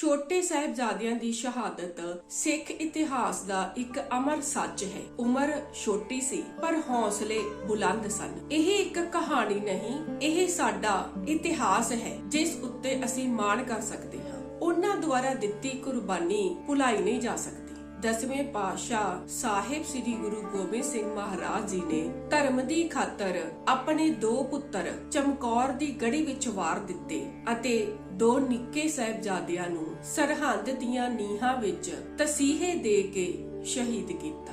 ਛੋਟੇ ਸਾਹਿਬਜ਼ਾਦਿਆਂ ਦੀ ਸ਼ਹਾਦਤ ਸਿੱਖ ਇਤਿਹਾਸ ਦਾ ਇੱਕ ਅਮਰ ਸੱਚ ਹੈ। ਉਮਰ ਛੋਟੀ ਸੀ, ਪਰ ਹੌਸਲੇ ਬੁਲੰਦ ਸਨ। ਇਹ ਇੱਕ ਕਹਾਣੀ ਨਹੀਂ, ਇਹ ਸਾਡਾ ਇਤਿਹਾਸ ਹੈ, ਜਿਸ ਉੱਤੇ ਅਸੀਂ ਮਾਣ ਕਰ ਸਕਦੇ ਹਾਂ। ਉਹਨਾਂ ਦੁਆਰਾ ਦਿੱਤੀ ਕੁਰਬਾਨੀ ਭੁਲਾਈ ਨਹੀਂ ਜਾ ਸਕਦੀ। ਦਸਵੇਂ ਪਾਤਸ਼ਾਹ ਸਾਹਿਬ ਸ੍ਰੀ ਗੁਰੂ ਗੋਬਿੰਦ ਸਿੰਘ ਮਹਾਰਾਜ ਜੀ ਨੇ ਧਰਮ ਦੀ ਖਾਤਰ ਆਪਣੇ ਦੋ ਪੁੱਤਰ ਚਮਕੌਰ ਦੀ ਗੜੀ ਵਿੱਚ ਵਾਰ ਦਿੱਤੇ ਅਤੇ ਦੋ ਨਿੱਕੇ ਸਾਹਿਬਜ਼ਾਦਿਆਂ ਨੂੰ ਸਰਹੰਦ ਦੀਆਂ ਨੀਹਾਂ ਵਿੱਚ ਤਸੀਹੇ ਦੇ ਕੇ ਸ਼ਹੀਦ ਕੀਤਾ।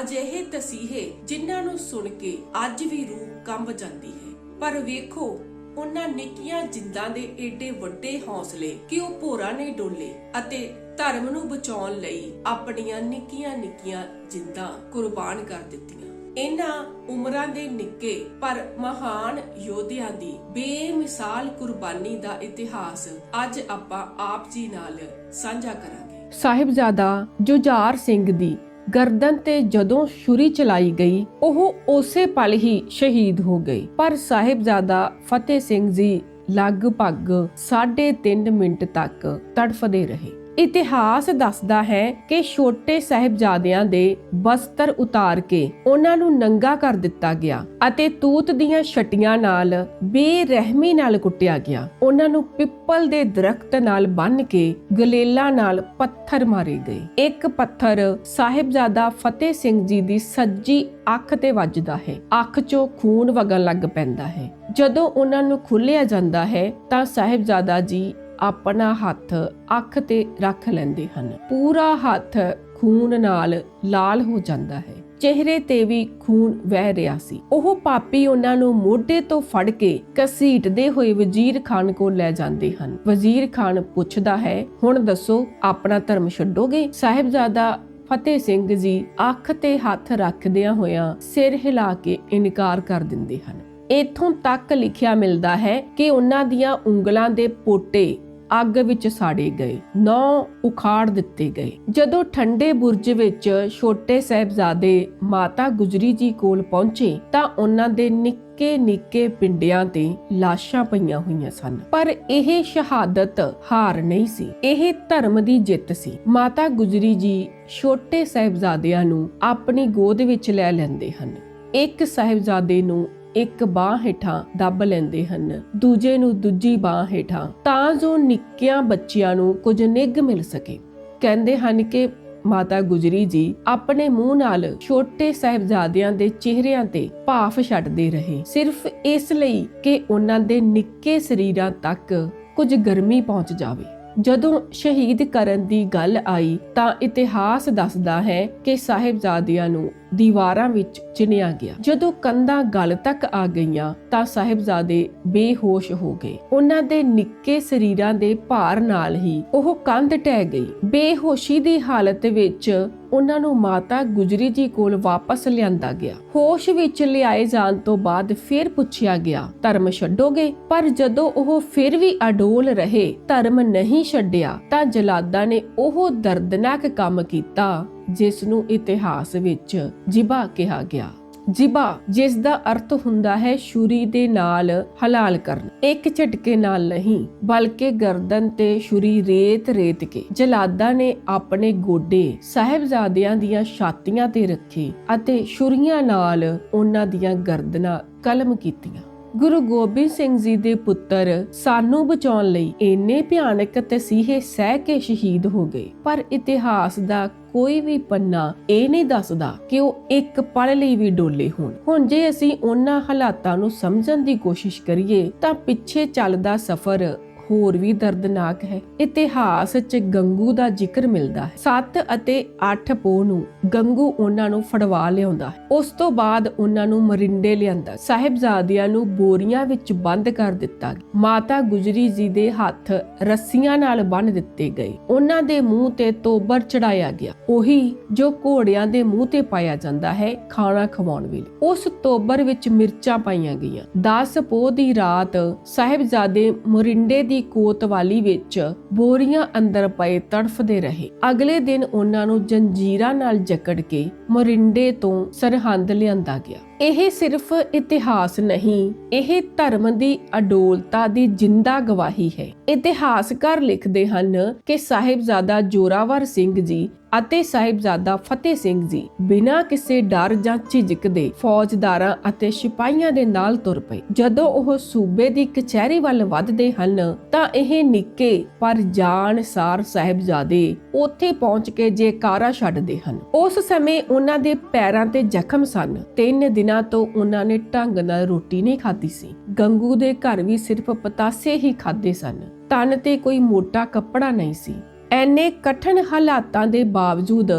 ਅਜਿਹੇ ਤਸੀਹੇ ਜਿਨ੍ਹਾਂ ਨੂੰ ਸੁਣ ਕੇ ਅੱਜ ਵੀ ਰੂਹ ਕੰਬ ਜਾਂਦੀ ਹੈ। ਪਰ ਵੇਖੋ, ਉਹਨਾਂ ਨਿੱਕੀਆਂ ਜਿੰਦਾਂ ਦੇ ਏਡੇ ਵੱਡੇ ਹੌਸਲੇ ਕਿ ਉਹ ਭੋਰਾ ਨਹੀਂ ਡੋਲੇ ਅਤੇ ਧਰਮ ਨੂੰ ਬਚਾਉਣ ਲਈ ਆਪਣੀਆਂ ਨਿੱਕੀਆਂ ਨਿੱਕੀਆਂ ਜਿੰਦਾਂ ਕੁਰਬਾਨ ਕਰ ਦਿੱਤੀਆਂ। ਇਹਨਾਂ ਉਮਰਾਂ ਦੇ ਨਿੱਕੇ ਪਰ ਮਹਾਨ ਯੋਧਿਆਂ ਦੀ ਬੇਮਿਸਾਲ ਕੁਰਬਾਨੀ ਦਾ ਇਤਿਹਾਸ ਅੱਜ ਆਪਾਂ ਆਪ ਜੀ ਨਾਲ ਸਾਂਝਾ ਕਰਾਂਗੇ। ਸਾਹਿਬਜ਼ਾਦਾ ਜੁਝਾਰ ਸਿੰਘ ਦੀ ਗਰਦਨ ਤੇ ਜਦੋਂ ਛੁਰੀ ਚਲਾਈ ਗਈ, ਉਹ ਉਸੇ ਪਲ ਹੀ ਸ਼ਹੀਦ ਹੋ ਗਏ ਪਰ ਸਾਹਿਬਜ਼ਾਦਾ ਫਤਿਹ ਸਿੰਘ ਜੀ ਲਗਭਗ 3.5 ਮਿੰਟ ਤੱਕ ਤੜਫਦੇ ਰਹੇ। ਇਤਿਹਾਸ ਦੱਸਦਾ ਹੈ ਕਿ ਛੋਟੇ ਸਾਹਿਬਜ਼ਾਦਿਆਂ ਦੇ ਬਸਤਰ ਉਤਾਰ ਕੇ ਉਹਨਾਂ ਨੂੰ ਨੰਗਾ ਕਰ ਦਿੱਤਾ ਗਿਆ ਅਤੇ ਤੂਤ ਦੀਆਂ ਛਟੀਆਂ ਨਾਲ ਬੇਰਹਿਮੀ ਨਾਲ ਕੁੱਟਿਆ ਗਿਆ। ਉਹਨਾਂ ਨੂੰ ਪਿੱਪਲ ਦੇ ਦਰਖਤ ਨਾਲ ਬੰਨ੍ਹ ਕੇ ਗਲੇਲਾ ਨਾਲ ਪੱਥਰ ਮਾਰੇ ਗਏ। ਇੱਕ ਪੱਥਰ ਸਾਹਿਬਜ਼ਾਦਾ ਫਤਿਹ ਸਿੰਘ ਜੀ ਦੀ ਸੱਜੀ ਅੱਖ ਤੇ ਵੱਜਦਾ ਹੈ। ਅੱਖ 'ਚੋਂ ਖੂਨ ਵਗਣ ਲੱਗ ਪੈਂਦਾ ਹੈ। ਜਦੋਂ ਉਹਨਾਂ ਨੂੰ ਖੁੱਲਿਆ ਜਾਂਦਾ ਹੈ ਤਾਂ ਸਾਹਿਬਜ਼ਾਦਾ ਜੀ ਆਪਣਾ ਹੱਥ ਅੱਖ ਤੇ ਰੱਖ ਲੈਂਦੇ ਹਨ। ਪੂਰਾ ਹੱਥ ਖੂਨ ਨਾਲ ਲਾਲ ਹੋ ਜਾਂਦਾ ਹੈ। ਚਿਹਰੇ ਤੇ ਵੀ ਖੂਨ ਵਹਿ ਰਿਹਾ ਸੀ। ਉਹ ਪਾਪੀ ਉਹਨਾਂ ਨੂੰ ਮੋਢੇ ਤੋਂ ਫੜ ਕੇ ਕਸੀਟਦੇ ਹੋਏ ਵਜ਼ੀਰ ਖਾਨ ਕੋਲ ਲੈ ਜਾਂਦੇ ਹਨ। ਵਜ਼ੀਰ ਖਾਨ ਪੁੱਛਦਾ ਹੈ, ਹੁਣ ਦੱਸੋ, ਆਪਣਾ ਧਰਮ ਛੱਡੋਗੇ? ਸਾਹਿਬਜ਼ਾਦਾ ਫਤਿਹ ਸਿੰਘ ਜੀ ਅੱਖ ਤੇ ਹੱਥ ਰੱਖਦਿਆਂ ਹੋਇਆਂ ਸਿਰ ਹਿਲਾ ਕੇ ਇਨਕਾਰ ਕਰ ਦਿੰਦੇ ਹਨ। ਇਥੋਂ ਤੱਕ ਲਿਖਿਆ ਮਿਲਦਾ ਹੈ ਕਿ ਉਹਨਾਂ ਦੀਆਂ ਉਂਗਲਾਂ ਦੇ ਪੋਟੇ ਅੱਗ ਵਿੱਚ ਸਾੜੇ ਗਏ ਨੌ ਉਖਾੜ ਦਿੱਤੇ ਗਏ। ਜਦੋਂ ਠੰਡੇ ਬੁਰਜ ਵਿੱਚ ਛੋਟੇ ਸਾਹਿਬਜ਼ਾਦੇ ਮਾਤਾ ਗੁਜਰੀ ਜੀ ਕੋਲ ਪਹੁੰਚੇ ਤਾਂ ਉਹਨਾਂ ਦੇ ਨਿੱਕੇ ਨਿੱਕੇ ਪਿੰਡਿਆਂ ਤੇ ਲਾਸ਼ਾਂ ਪਈਆਂ ਹੋਈਆਂ ਸਨ। ਪਰ ਇਹ ਸ਼ਹਾਦਤ ਹਾਰ ਨਹੀਂ ਸੀ। ਇਹ ਧਰਮ ਦੀ ਜਿੱਤ ਸੀ। ਮਾਤਾ ਗੁਜਰੀ ਜੀ ਛੋਟੇ ਸਾਹਿਬਜ਼ਾਦਿਆਂ ਨੂੰ ਆਪਣੀ ਗੋਦ ਵਿੱਚ ਲੈ ਲੈਂਦੇ ਹਨ। ਇੱਕ ਸਾਹਿਬਜ਼ਾਦੇ ਨੂੰ ਇੱਕ ਬਾਹ ਹੇਠਾਂ ਦੱਬ ਲੈਂਦੇ ਹਨ, ਦੂਜੇ ਨੂੰ ਦੂਜੀ ਬਾਹ ਹੇਠਾਂ, ਤਾਂ ਜੋ ਨਿੱਕਿਆਂ ਬੱਚਿਆਂ ਨੂੰ ਕੁਝ ਨਿੱਘ ਮਿਲ ਸਕੇ। ਕਹਿੰਦੇ ਹਨ ਕਿ ਮਾਤਾ ਗੁਜਰੀ ਜੀ ਆਪਣੇ ਮੂੰਹ ਨਾਲ ਛੋਟੇ ਸਾਹਿਬਜ਼ਾਦਿਆਂ ਦੇ ਚਿਹਰਿਆਂ ਤੇ ਭਾਫ ਛੱਡਦੇ ਰਹੇ। ਸਿਰਫ ਇਸ ਲਈ ਕਿ ਉਹਨਾਂ ਦੇ ਨਿੱਕੇ ਸਰੀਰਾਂ ਤੱਕ ਕੁਝ ਗਰਮੀ ਪਹੁੰਚ ਜਾਵੇ। ਜਦੋਂ ਸ਼ਹੀਦ ਕਰਨ ਦੀ ਗੱਲ ਆਈ, ਤਾਂ ਇਤਿਹਾਸ ਦੱਸਦਾ ਹੈ ਕਿ ਸਾਹਿਬਜ਼ਾਦਿਆਂ ਨੂੰ ਦੀਵਾਰਾਂ ਵਿੱਚ ਚਿਣਿਆ ਗਿਆ। ਜਦੋਂ ਕੰਧਾਂ ਗਲ ਤੱਕ ਆ ਗਈਆਂ ਤਾਂ ਸਾਹਿਬਜ਼ਾਦੇ ਬੇਹੋਸ਼ ਹੋ ਗਏ। ਉਹਨਾਂ ਦੇ ਨਿੱਕੇ ਸਰੀਰਾਂ ਦੇ ਭਾਰ ਨਾਲ ਹੀ ਉਹ ਕੰਧ ਟਹਿ ਗਈ। ਬੇਹੋਸ਼ੀ ਦੀ ਹਾਲਤ ਵਿੱਚ ਉਹਨਾਂ ਨੂੰ ਮਾਤਾ ਗੁਜਰੀ ਜੀ ਕੋਲ ਵਾਪਸ ਲਿਆਂਦਾ ਗਿਆ। ਹੋਸ਼ ਵਿੱਚ ਲਿਆਏ ਜਾਣ ਤੋਂ ਬਾਅਦ ਫਿਰ ਪੁੱਛਿਆ ਗਿਆ, ਧਰਮ ਛੱਡੋਗੇ? ਪਰ ਜਦੋਂ ਉਹ ਫਿਰ ਵੀ ਅਡੋਲ ਰਹੇ, ਧਰਮ ਨਹੀਂ ਛੱਡਿਆ, ਤਾਂ ਜਲਾਦਾਂ ਨੇ ਉਹ ਦਰਦਨਾਕ ਕੰਮ ਕੀਤਾ। ਜਿਸ ਨੂੰ ਇਤਿਹਾਸ ਵਿੱਚ ਜਿਬਾ ਕਿਹਾ ਗਿਆ। ਜਿਬਾ, ਜਿਸ ਦਾ ਅਰਥ ਹੁੰਦਾ ਹੈ ਛੁਰੀ ਦੇ ਨਾਲ ਹਲਾਲ ਕਰਨ। ਇੱਕ ਝਟਕੇ ਨਾਲ ਨਹੀਂ, ਬਲਕਿ ਗਰਦਨ ਤੇ ਛੁਰੀ ਰੇਤ ਰੇਤ ਕੇ। ਜਲਾਦਾਂ ਨੇ ਆਪਣੇ ਗੋਡੇ ਸਾਹਿਬਜ਼ਾਦਿਆਂ ਦੀਆਂ ਛਾਤੀਆਂ ਤੇ ਰੱਖੇ ਅਤੇ ਛੁਰੀਆਂ ਨਾਲ ਉਹਨਾਂ ਦੀਆਂ ਗਰਦਨਾਂ ਕਲਮ ਕੀਤੀਆਂ। ਗੁਰੂ ਗੋਬਿੰਦ ਸਿੰਘ ਜੀ ਦੇ ਪੁੱਤਰ ਸਾਨੂੰ ਬਚਾਉਣ ਲਈ ਇੰਨੇ ਭਿਆਨਕ ਤਸੀਹੇ ਸਹਿ ਕੇ ਸ਼ਹੀਦ ਹੋ ਗਏ। ਪਰ ਇਤਿਹਾਸ ਦਾ ਕੋਈ ਵੀ ਪੰਨਾ ਇਹ ਨਹੀਂ ਦੱਸਦਾ ਕਿ ਉਹ ਇੱਕ ਪਲ ਲਈ ਵੀ ਡੋਲੇ ਹੋਣ। ਹੁਣ ਜੇ ਅਸੀਂ ਉਹਨਾਂ ਹਾਲਾਤਾਂ ਨੂੰ ਸਮਝਣ ਦੀ ਕੋਸ਼ਿਸ਼ ਕਰੀਏ ਤਾਂ ਪਿੱਛੇ ਚੱਲਦਾ ਸਫ਼ਰ ਹੋਰ ਵੀ ਦਰਦਨਾਕ ਹੈ। ਇਤਿਹਾਸ 'ਚ ਗੰਗੂ ਦਾ ਜ਼ਿਕਰ ਮਿਲਦਾ ਹੈ। 7 ਅਤੇ 8 ਪੋ ਨੂੰ ਗੰਗੂ ਉਹਨਾਂ ਨੂੰ ਫੜਵਾ ਲਿਆਉਂਦਾ ਹੈ। ਉਸ ਤੋਂ ਬਾਅਦ ਉਹਨਾਂ ਨੂੰ ਮਰਿੰਡੇ ਲਿਆਂਦਾ ਸਾਹਿਬਜ਼ਾਦਿਆਂ ਨੂੰ ਬੋਰੀਆਂ ਵਿੱਚ ਬੰਦ ਕਰ ਦਿੱਤਾ ਮਾਤਾ ਗੁਜਰੀ ਜੀ ਦੇ ਹੱਥ ਰੱਸੀਆਂ ਨਾਲ ਬੰਨ ਦਿੱਤੇ ਗਏ। ਉਹਨਾਂ ਦੇ ਮੂੰਹ ਤੇ ਤੋਬਰ ਚੜਾਇਆ ਗਿਆ। ਉਹੀ ਜੋ ਘੋੜਿਆਂ ਦੇ ਮੂੰਹ ਤੇ ਪਾਇਆ ਜਾਂਦਾ ਹੈ, ਖਾਣਾ ਖਵਾਉਣ ਵੇਲੇ। ਉਸ ਤੋਬਰ ਵਿੱਚ ਮਿਰਚਾਂ ਪਾਈਆਂ ਗਈਆਂ। 10 ਪੋ ਦੀ ਰਾਤ ਸਾਹਿਬਜ਼ਾਦੇ ਮਰਿੰਡੇ ਦੀ ਕੋਤਵਾਲੀ ਵਿੱਚ ਬੋਰੀਆਂ ਅੰਦਰ ਪਏ ਤੜਫਦੇ ਰਹੇ। ਅਗਲੇ ਦਿਨ ਉਹਨਾਂ ਨੂੰ ਜੰਜੀਰਾਂ ਨਾਲ ਜਕੜ ਕੇ ਮੋਰਿੰਡੇ ਤੋਂ ਸਰਹੰਦ ਲਿਆਂਦਾ ਗਿਆ। ਇਹ ਸਿਰਫ ਇਤਿਹਾਸ ਨਹੀਂ, ਇਹ ਧਰਮ ਦੀ ਅਡੋਲਤਾ ਦੀ ਜਿੰਦਾ ਗਵਾਹੀ ਹੈ। ਇਤਿਹਾਸਕਾਰ ਲਿਖਦੇ ਹਨ ਕਿ ਸਾਹਿਬਜ਼ਾਦਾ ਜੋਰਾਵਰ ਸਿੰਘ ਜੀ ਅਤੇ ਸਾਹਿਬਜ਼ਾਦਾ ਫਤਿਹ ਸਿੰਘ ਜੀ ਬਿਨਾਂ ਕਿਸੇ ਡਰ ਜਾਂ ਝਿਜਕ ਦੇ ਫੌਜਦਾਰਾਂ ਅਤੇ ਸਿਪਾਹੀਆਂ ਦੇ ਨਾਲ ਤੁਰ ਪਏ। ਜਦੋਂ ਉਹ ਸੂਬੇ ਦੀ ਕਚਹਿਰੀ ਵੱਲ ਵੱਧਦੇ ਹਨ, ਤਾਂ ਇਹ ਨਿੱਕੇ ਪਰ ਜਾਣਸਾਰ ਸਾਹਿਬਜ਼ਾਦੇ ਉੱਥੇ ਪਹੁੰਚ ਕੇ ਜੇਕਾਰਾ ਛੱਡਦੇ ਹਨ। ਉਸ ਸਮੇਂ ਉਹਨਾਂ ਦੇ ਪੈਰਾਂ ਤੇ ਜ਼ਖਮ ਸਨ। ਤਿੰਨ ਦਿਨ ਤੋਂ ਉਹਨਾਂ ਨੇ ਢੰਗ ਨਾਲ ਰੋਟੀ ਨਹੀਂ ਖਾਧੀ ਸੀ। ਗੰਗੂ ਦੇ ਘਰ ਵੀ ਸਿਰਫ ਪਤਾਸੇ ਹੀ ਖਾਦੇ ਸਨ। ਤਨ ਤੇ ਕੋਈ ਮੋਟਾ ਕੱਪੜਾ ਨਹੀਂ ਸੀ। ਐਨੇ ਕਠਨ ਹਾਲਾਤਾਂ ਦੇ ਬਾਵਜੂਦ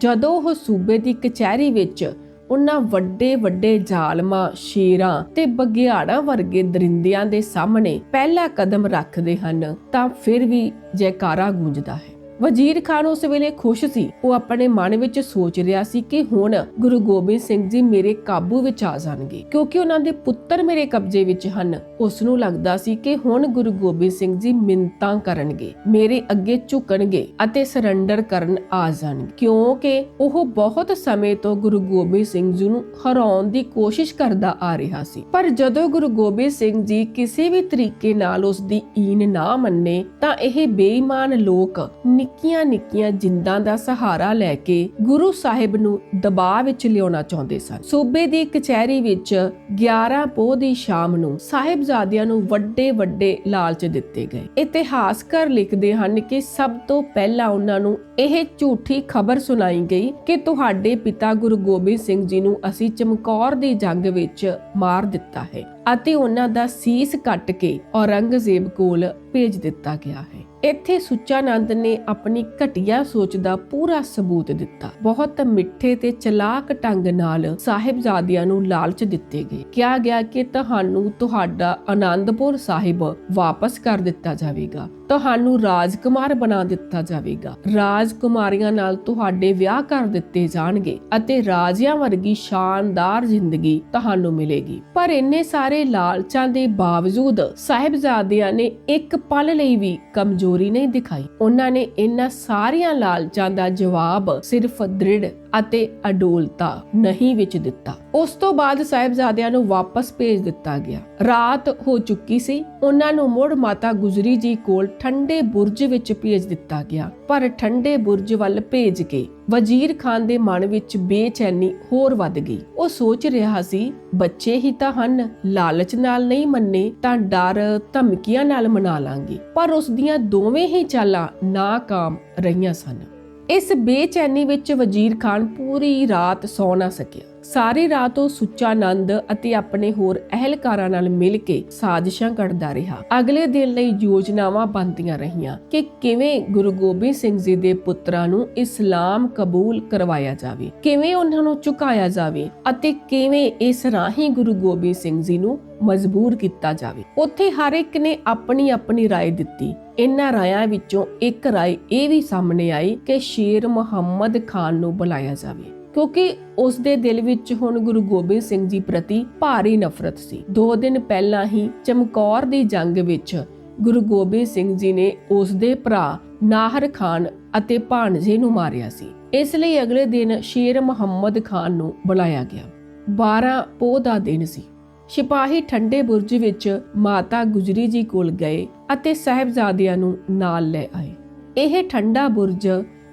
ਜਦੋਂ ਉਹ ਸੂਬੇ ਦੀ ਕਚਹਿਰੀ ਵਿੱਚ ਉਹਨਾਂ ਵੱਡੇ ਵੱਡੇ ਜ਼ਾਲਮਾਂ, ਸ਼ੇਰਾਂ ਤੇ ਬਗਿਆੜਾਂ ਵਰਗੇ ਦਰਿੰਦਿਆਂ ਦੇ ਸਾਹਮਣੇ ਪਹਿਲਾ ਕਦਮ ਰੱਖਦੇ ਹਨ ਤਾਂ ਫਿਰ ਵੀ ਜੈਕਾਰਾ ਗੂੰਜਦਾ ਹੈ। ਵਜ਼ੀਰ ਖਾਨ ਉਸ ਵੇਲੇ ਖੁਸ਼ ਸੀ। ਉਹ ਆਪਣੇ ਮਨ ਵਿੱਚ ਸੋਚ ਰਿਹਾ ਸੀ ਕਿ ਹੁਣ ਗੁਰੂ ਗੋਬਿੰਦ ਸਿੰਘ ਜੀ ਮੇਰੇ ਕਾਬੂ ਵਿੱਚ ਆ ਜਾਣਗੇ। ਕਿਉਂਕਿ ਉਹਨਾਂ ਦੇ ਪੁੱਤਰ ਮੇਰੇ ਕਬਜ਼ੇ ਵਿੱਚ ਹਨ। ਉਸ ਨੂੰ ਲੱਗਦਾ ਸੀ ਕਿ ਹੁਣ ਗੁਰੂ ਗੋਬਿੰਦ ਸਿੰਘ ਜੀ ਮਿੰਤਾਂ ਕਰਨਗੇ, ਮੇਰੇ ਅੱਗੇ ਝੁਕਣਗੇ ਅਤੇ ਸਰੈਂਡਰ ਕਰਨ ਆ ਜਾਣਗੇ। ਕਿਉਂਕਿ ਉਹ ਬਹੁਤ ਸਮੇਂ ਤੋਂ ਗੁਰੂ ਗੋਬਿੰਦ ਸਿੰਘ ਜੀ ਨੂੰ ਹਰਾਉਣ ਦੀ ਕੋਸ਼ਿਸ਼ ਕਰਦਾ ਆ ਰਿਹਾ ਸੀ। ਪਰ ਜਦੋਂ ਗੁਰੂ ਗੋਬਿੰਦ ਸਿੰਘ ਜੀ ਕਿਸੇ ਵੀ ਤਰੀਕੇ ਨਾਲ ਉਸ ਦੀ ਈਨ ਨਾ ਮੰਨੇ, ਤਾਂ ਇਹ ਬੇਈਮਾਨ ਲੋਕ ਨਿੱਕੀਆਂ ਨਿੱਕੀਆਂ ਜਿੰਦਾਂ ਦਾ ਸਹਾਰਾ ਲੈ ਕੇ ਗੁਰੂ ਸਾਹਿਬ ਨੂੰ ਦਬਾਅ ਵਿੱਚ ਲਿਆਉਣਾ ਚਾਹੁੰਦੇ ਸਨ। ਸੂਬੇ ਦੀ ਕਚਹਿਰੀ ਵਿੱਚ 11 ਪੋਹ ਦੀ ਸ਼ਾਮ ਨੂੰ ਸਾਹਿਬਜ਼ਾਦਿਆਂ ਨੂੰ ਵੱਡੇ ਵੱਡੇ ਲਾਲਚ ਦਿੱਤੇ ਗਏ। ਇਤਿਹਾਸਕਾਰ ਲਿਖਦੇ ਹਨ ਕਿ ਸਭ ਤੋਂ ਪਹਿਲਾਂ ਉਹਨਾਂ ਨੂੰ ਇਹ ਝੂਠੀ ਖਬਰ ਸੁਣਾਈ ਗਈ ਕਿ ਤੁਹਾਡੇ ਪਿਤਾ ਗੁਰੂ ਗੋਬਿੰਦ ਸਿੰਘ ਜੀ ਨੂੰ ਅਸੀਂ ਚਮਕੌਰ ਦੀ ਜੰਗ ਵਿੱਚ ਮਾਰ ਦਿੱਤਾ ਹੈ ਅਤੇ ਉਹਨਾਂ ਦਾ ਸੀਸ ਕੱਟ ਕੇ ਔਰੰਗਜ਼ੇਬ ਕੋਲ ਭੇਜ ਦਿੱਤਾ ਗਿਆ ਹੈ। ਇੱਥੇ ਸੁੱਚਾਨੰਦ ਨੇ ਆਪਣੀ ਘਟੀਆ ਸੋਚ ਦਾ ਪੂਰਾ ਸਬੂਤ ਦਿੱਤਾ। ਬਹੁਤ ਮਿੱਠੇ ਤੇ ਚਲਾਕ ਢੰਗ ਨਾਲ ਸਾਹਿਬਜ਼ਾਦਿਆਂ ਨੂੰ ਲਾਲਚ ਦਿੱਤੇ ਗਏ। ਕਿਹਾ ਗਿਆ ਕਿ ਤੁਹਾਨੂੰ ਤੁਹਾਡਾ ਆਨੰਦਪੁਰ ਸਾਹਿਬ ਵਾਪਸ ਕਰ ਦਿੱਤਾ ਜਾਵੇਗਾ। ਤੁਹਾਨੂੰ ਰਾਜਕੁਮਾਰ ਬਣਾ ਦਿੱਤਾ ਜਾਵੇਗਾ। ਰਾਜਕੁਮਾਰੀਆਂ ਨਾਲ ਤੁਹਾਡੇ ਵਿਆਹ ਕਰ ਦਿੱਤੇ ਜਾਣਗੇ ਅਤੇ ਰਾਜਿਆਂ ਵਰਗੀ ਸ਼ਾਨਦਾਰ ਜ਼ਿੰਦਗੀ ਤੁਹਾਨੂੰ ਮਿਲੇਗੀ। ਪਰ ਇੰਨੇ ਸਾਰੇ ਲਾਲਚਾਂ ਦੇ ਬਾਵਜੂਦ ਸਾਹਿਬਜ਼ਾਦਿਆਂ ਨੇ ਇੱਕ ਪਲ ਲਈ ਵੀ ਕਮਜ਼ੋਰ ਨਹੀਂ ਦਿਖਾਈ। ਉਹਨਾਂ ਨੇ ਇਹਨਾਂ ਸਾਰੀਆਂ ਲਾਲਚਾਂ ਦਾ ਜਵਾਬ ਸਿਰਫ ਦ੍ਰਿੜ ਅਤੇ ਅਡੋਲਤਾ ਨਹੀਂ ਵਿੱਚ ਦਿੱਤਾ। ਉਸ ਤੋਂ ਬਾਅਦ ਸਾਹਿਬਜ਼ਾਦਿਆਂ ਨੂੰ ਵਾਪਸ ਭੇਜ ਦਿੱਤਾ ਗਿਆ। ਰਾਤ ਹੋ ਚੁੱਕੀ ਸੀ। ਉਹਨਾਂ ਨੂੰ ਮੁੜ ਮਾਤਾ ਗੁਜਰੀ ਜੀ ਕੋਲ ਠੰਡੇ ਬੁਰਜ ਵਿੱਚ ਭੇਜ ਦਿੱਤਾ ਗਿਆ। ਪਰ ਠੰਡੇ ਬੁਰਜ ਵੱਲ ਭੇਜ ਕੇ ਵਜ਼ੀਰ ਖਾਨ ਦੇ ਮਨ ਵਿੱਚ ਬੇਚੈਨੀ ਹੋਰ ਵੱਧ ਗਈ। ਉਹ ਸੋਚ ਰਿਹਾ ਸੀ, ਬੱਚੇ ਹੀ ਤਾਂ ਹਨ, ਲਾਲਚ ਨਾਲ ਨਹੀਂ ਮੰਨੇ ਤਾਂ ਡਰ ਧਮਕੀਆਂ ਨਾਲ ਮਨਾ ਲਾਂਗੇ। ਪਰ ਉਸ ਦੀਆਂ ਦੋਵੇਂ ਹੀ ਚਾਲਾਂ ਨਾਕਾਮ ਰਹੀਆਂ ਸਨ। ਇਸ ਬੇਚੈਨੀ ਵਿੱਚ ਵਜ਼ੀਰ ਖਾਨ ਪੂਰੀ ਰਾਤ ਸੌ ਨਾ ਸਕਿਆ। ਸਾਰੀ ਰਾਤ ਉਹ ਸੁੱਚਾਨੰਦ ਅਤੇ ਆਪਣੇ ਹੋਰ ਅਹਿਲਕਾਰਾਂ ਨਾਲ ਮਿਲ ਕੇ ਸਾਜ਼ਿਸ਼ਾਂ ਘੜਦਾ ਰਿਹਾ ਅਗਲੇ ਦਿਨ ਲਈ ਯੋਜਨਾਵਾਂ ਬਣਦੀਆਂ ਰਹੀਆਂ ਕਿ ਕਿਵੇਂ ਗੁਰੂ ਗੋਬਿੰਦ ਸਿੰਘ ਜੀ ਦੇ ਪੁੱਤਰਾਂ ਨੂੰ ਇਸਲਾਮ ਕਬੂਲ ਕਰਵਾਇਆ ਜਾਵੇ ਕਿਵੇਂ ਉਹਨਾਂ ਨੂੰ ਝੁਕਾਇਆ ਜਾਵੇ ਅਤੇ ਕਿਵੇਂ ਇਸ ਰਾਹੀਂ ਗੁਰੂ ਗੋਬਿੰਦ ਸਿੰਘ ਜੀ ਨੂੰ ਮਜਬੂਰ ਕੀਤਾ ਜਾਵੇ ਉੱਥੇ ਹਰ ਇੱਕ ਨੇ ਆਪਣੀ ਆਪਣੀ رائے ਦਿੱਤੀ ਇਹਨਾਂ ਰਾਇਆਂ ਵਿੱਚੋਂ ਇੱਕ ਰਾਏ ਇਹ ਵੀ ਸਾਹਮਣੇ ਆਈ ਕਿ ਸ਼ੇਰ ਮੁਹੰਮਦ ਖਾਨ ਨੂੰ ਬੁਲਾਇਆ ਜਾਵੇ ਕਿਉਂਕਿ ਉਸ ਦੇ ਦਿਲ ਵਿੱਚ ਹੁਣ ਗੁਰੂ ਗੋਬਿੰਦ ਸਿੰਘ ਜੀ ਪ੍ਰਤੀ ਭਾਰੀ ਨਫ਼ਰਤ ਸੀ। ਦੋ ਦਿਨ ਪਹਿਲਾਂ ਹੀ ਚਮਕੌਰ ਦੀ ਜੰਗ ਵਿੱਚ ਗੁਰੂ ਗੋਬਿੰਦ ਸਿੰਘ ਜੀ ਨੇ ਉਸ ਦੇ ਭਰਾ ਨਾਹਰ ਖਾਨ ਅਤੇ ਭਾਣਜੇ ਨੂੰ ਮਾਰਿਆ ਸੀ। ਇਸ ਲਈ ਅਗਲੇ ਦਿਨ ਸ਼ੇਰ ਮੁਹੰਮਦ ਖਾਨ ਨੂੰ ਬੁਲਾਇਆ ਗਿਆ। 12 ਪੋਹ ਦਾ ਦਿਨ ਸੀ। ਸਿਪਾਹੀ ਠੰਡੇ ਬੁਰਜ ਵਿੱਚ ਮਾਤਾ ਗੁਜਰੀ ਜੀ ਕੋਲ ਗਏ ਅਤੇ ਸਹਿਬਜ਼ਾਦਿਆਂ ਨੂੰ ਨਾਲ ਲੈ ਆਏ। ਇਹ ਠੰਡਾ ਬੁਰਜ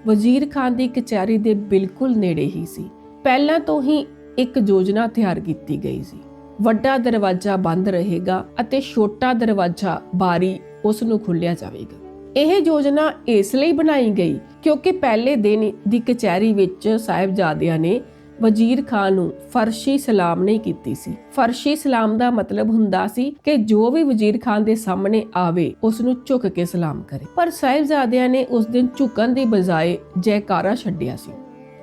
ਵਜ਼ੀਰ ਖਾਨ ਦੀ ਕਚਹਿਰੀ ਦੇ ਬਿਲਕੁਲ ਨੇੜੇ ਹੀ ਸੀ। ਪਹਿਲਾਂ ਤੋਂ ਹੀ ਇੱਕ ਯੋਜਨਾ ਤਿਆਰ ਕੀਤੀ ਗਈ ਸੀ। ਵੱਡਾ ਦਰਵਾਜ਼ਾ ਬੰਦ ਰਹੇਗਾ ਅਤੇ ਛੋਟਾ ਦਰਵਾਜ਼ਾ ਬਾਰੀ ਉਸ ਨੂੰ ਖੁੱਲਿਆ ਜਾਵੇਗਾ। ਇਹ ਯੋਜਨਾ ਇਸ ਲਈ ਬਣਾਈ ਗਈ ਕਿਉਂਕਿ ਪਹਿਲੇ ਦਿਨ ਦੀ ਕਚਹਿਰੀ ਵਿੱਚ ਸਾਹਿਬਜ਼ਾਦਿਆਂ ਨੇ ਵਜ਼ੀਰ ਖਾਨ ਨੂੰ ਫਰਸ਼ੀ ਸਲਾਮ ਨਹੀਂ ਕੀਤੀ ਸੀ। ਫਰਸ਼ੀ ਸਲਾਮ ਦਾ ਮਤਲਬ ਹੁੰਦਾ ਸੀ ਕਿ ਜੋ ਵੀ ਵਜ਼ੀਰ ਖਾਨ ਦੇ ਸਾਹਮਣੇ ਆਵੇ, ਉਸ ਨੂੰ ਝੁਕ ਕੇ ਸਲਾਮ ਕਰੇ। ਪਰ ਸਾਹਿਬਜ਼ਾਦਿਆਂ ਨੇ ਉਸ ਦਿਨ ਝੁਕਣ ਦੀ ਬਜਾਏ ਜੈਕਾਰਾ ਛੱਡਿਆ ਸੀ।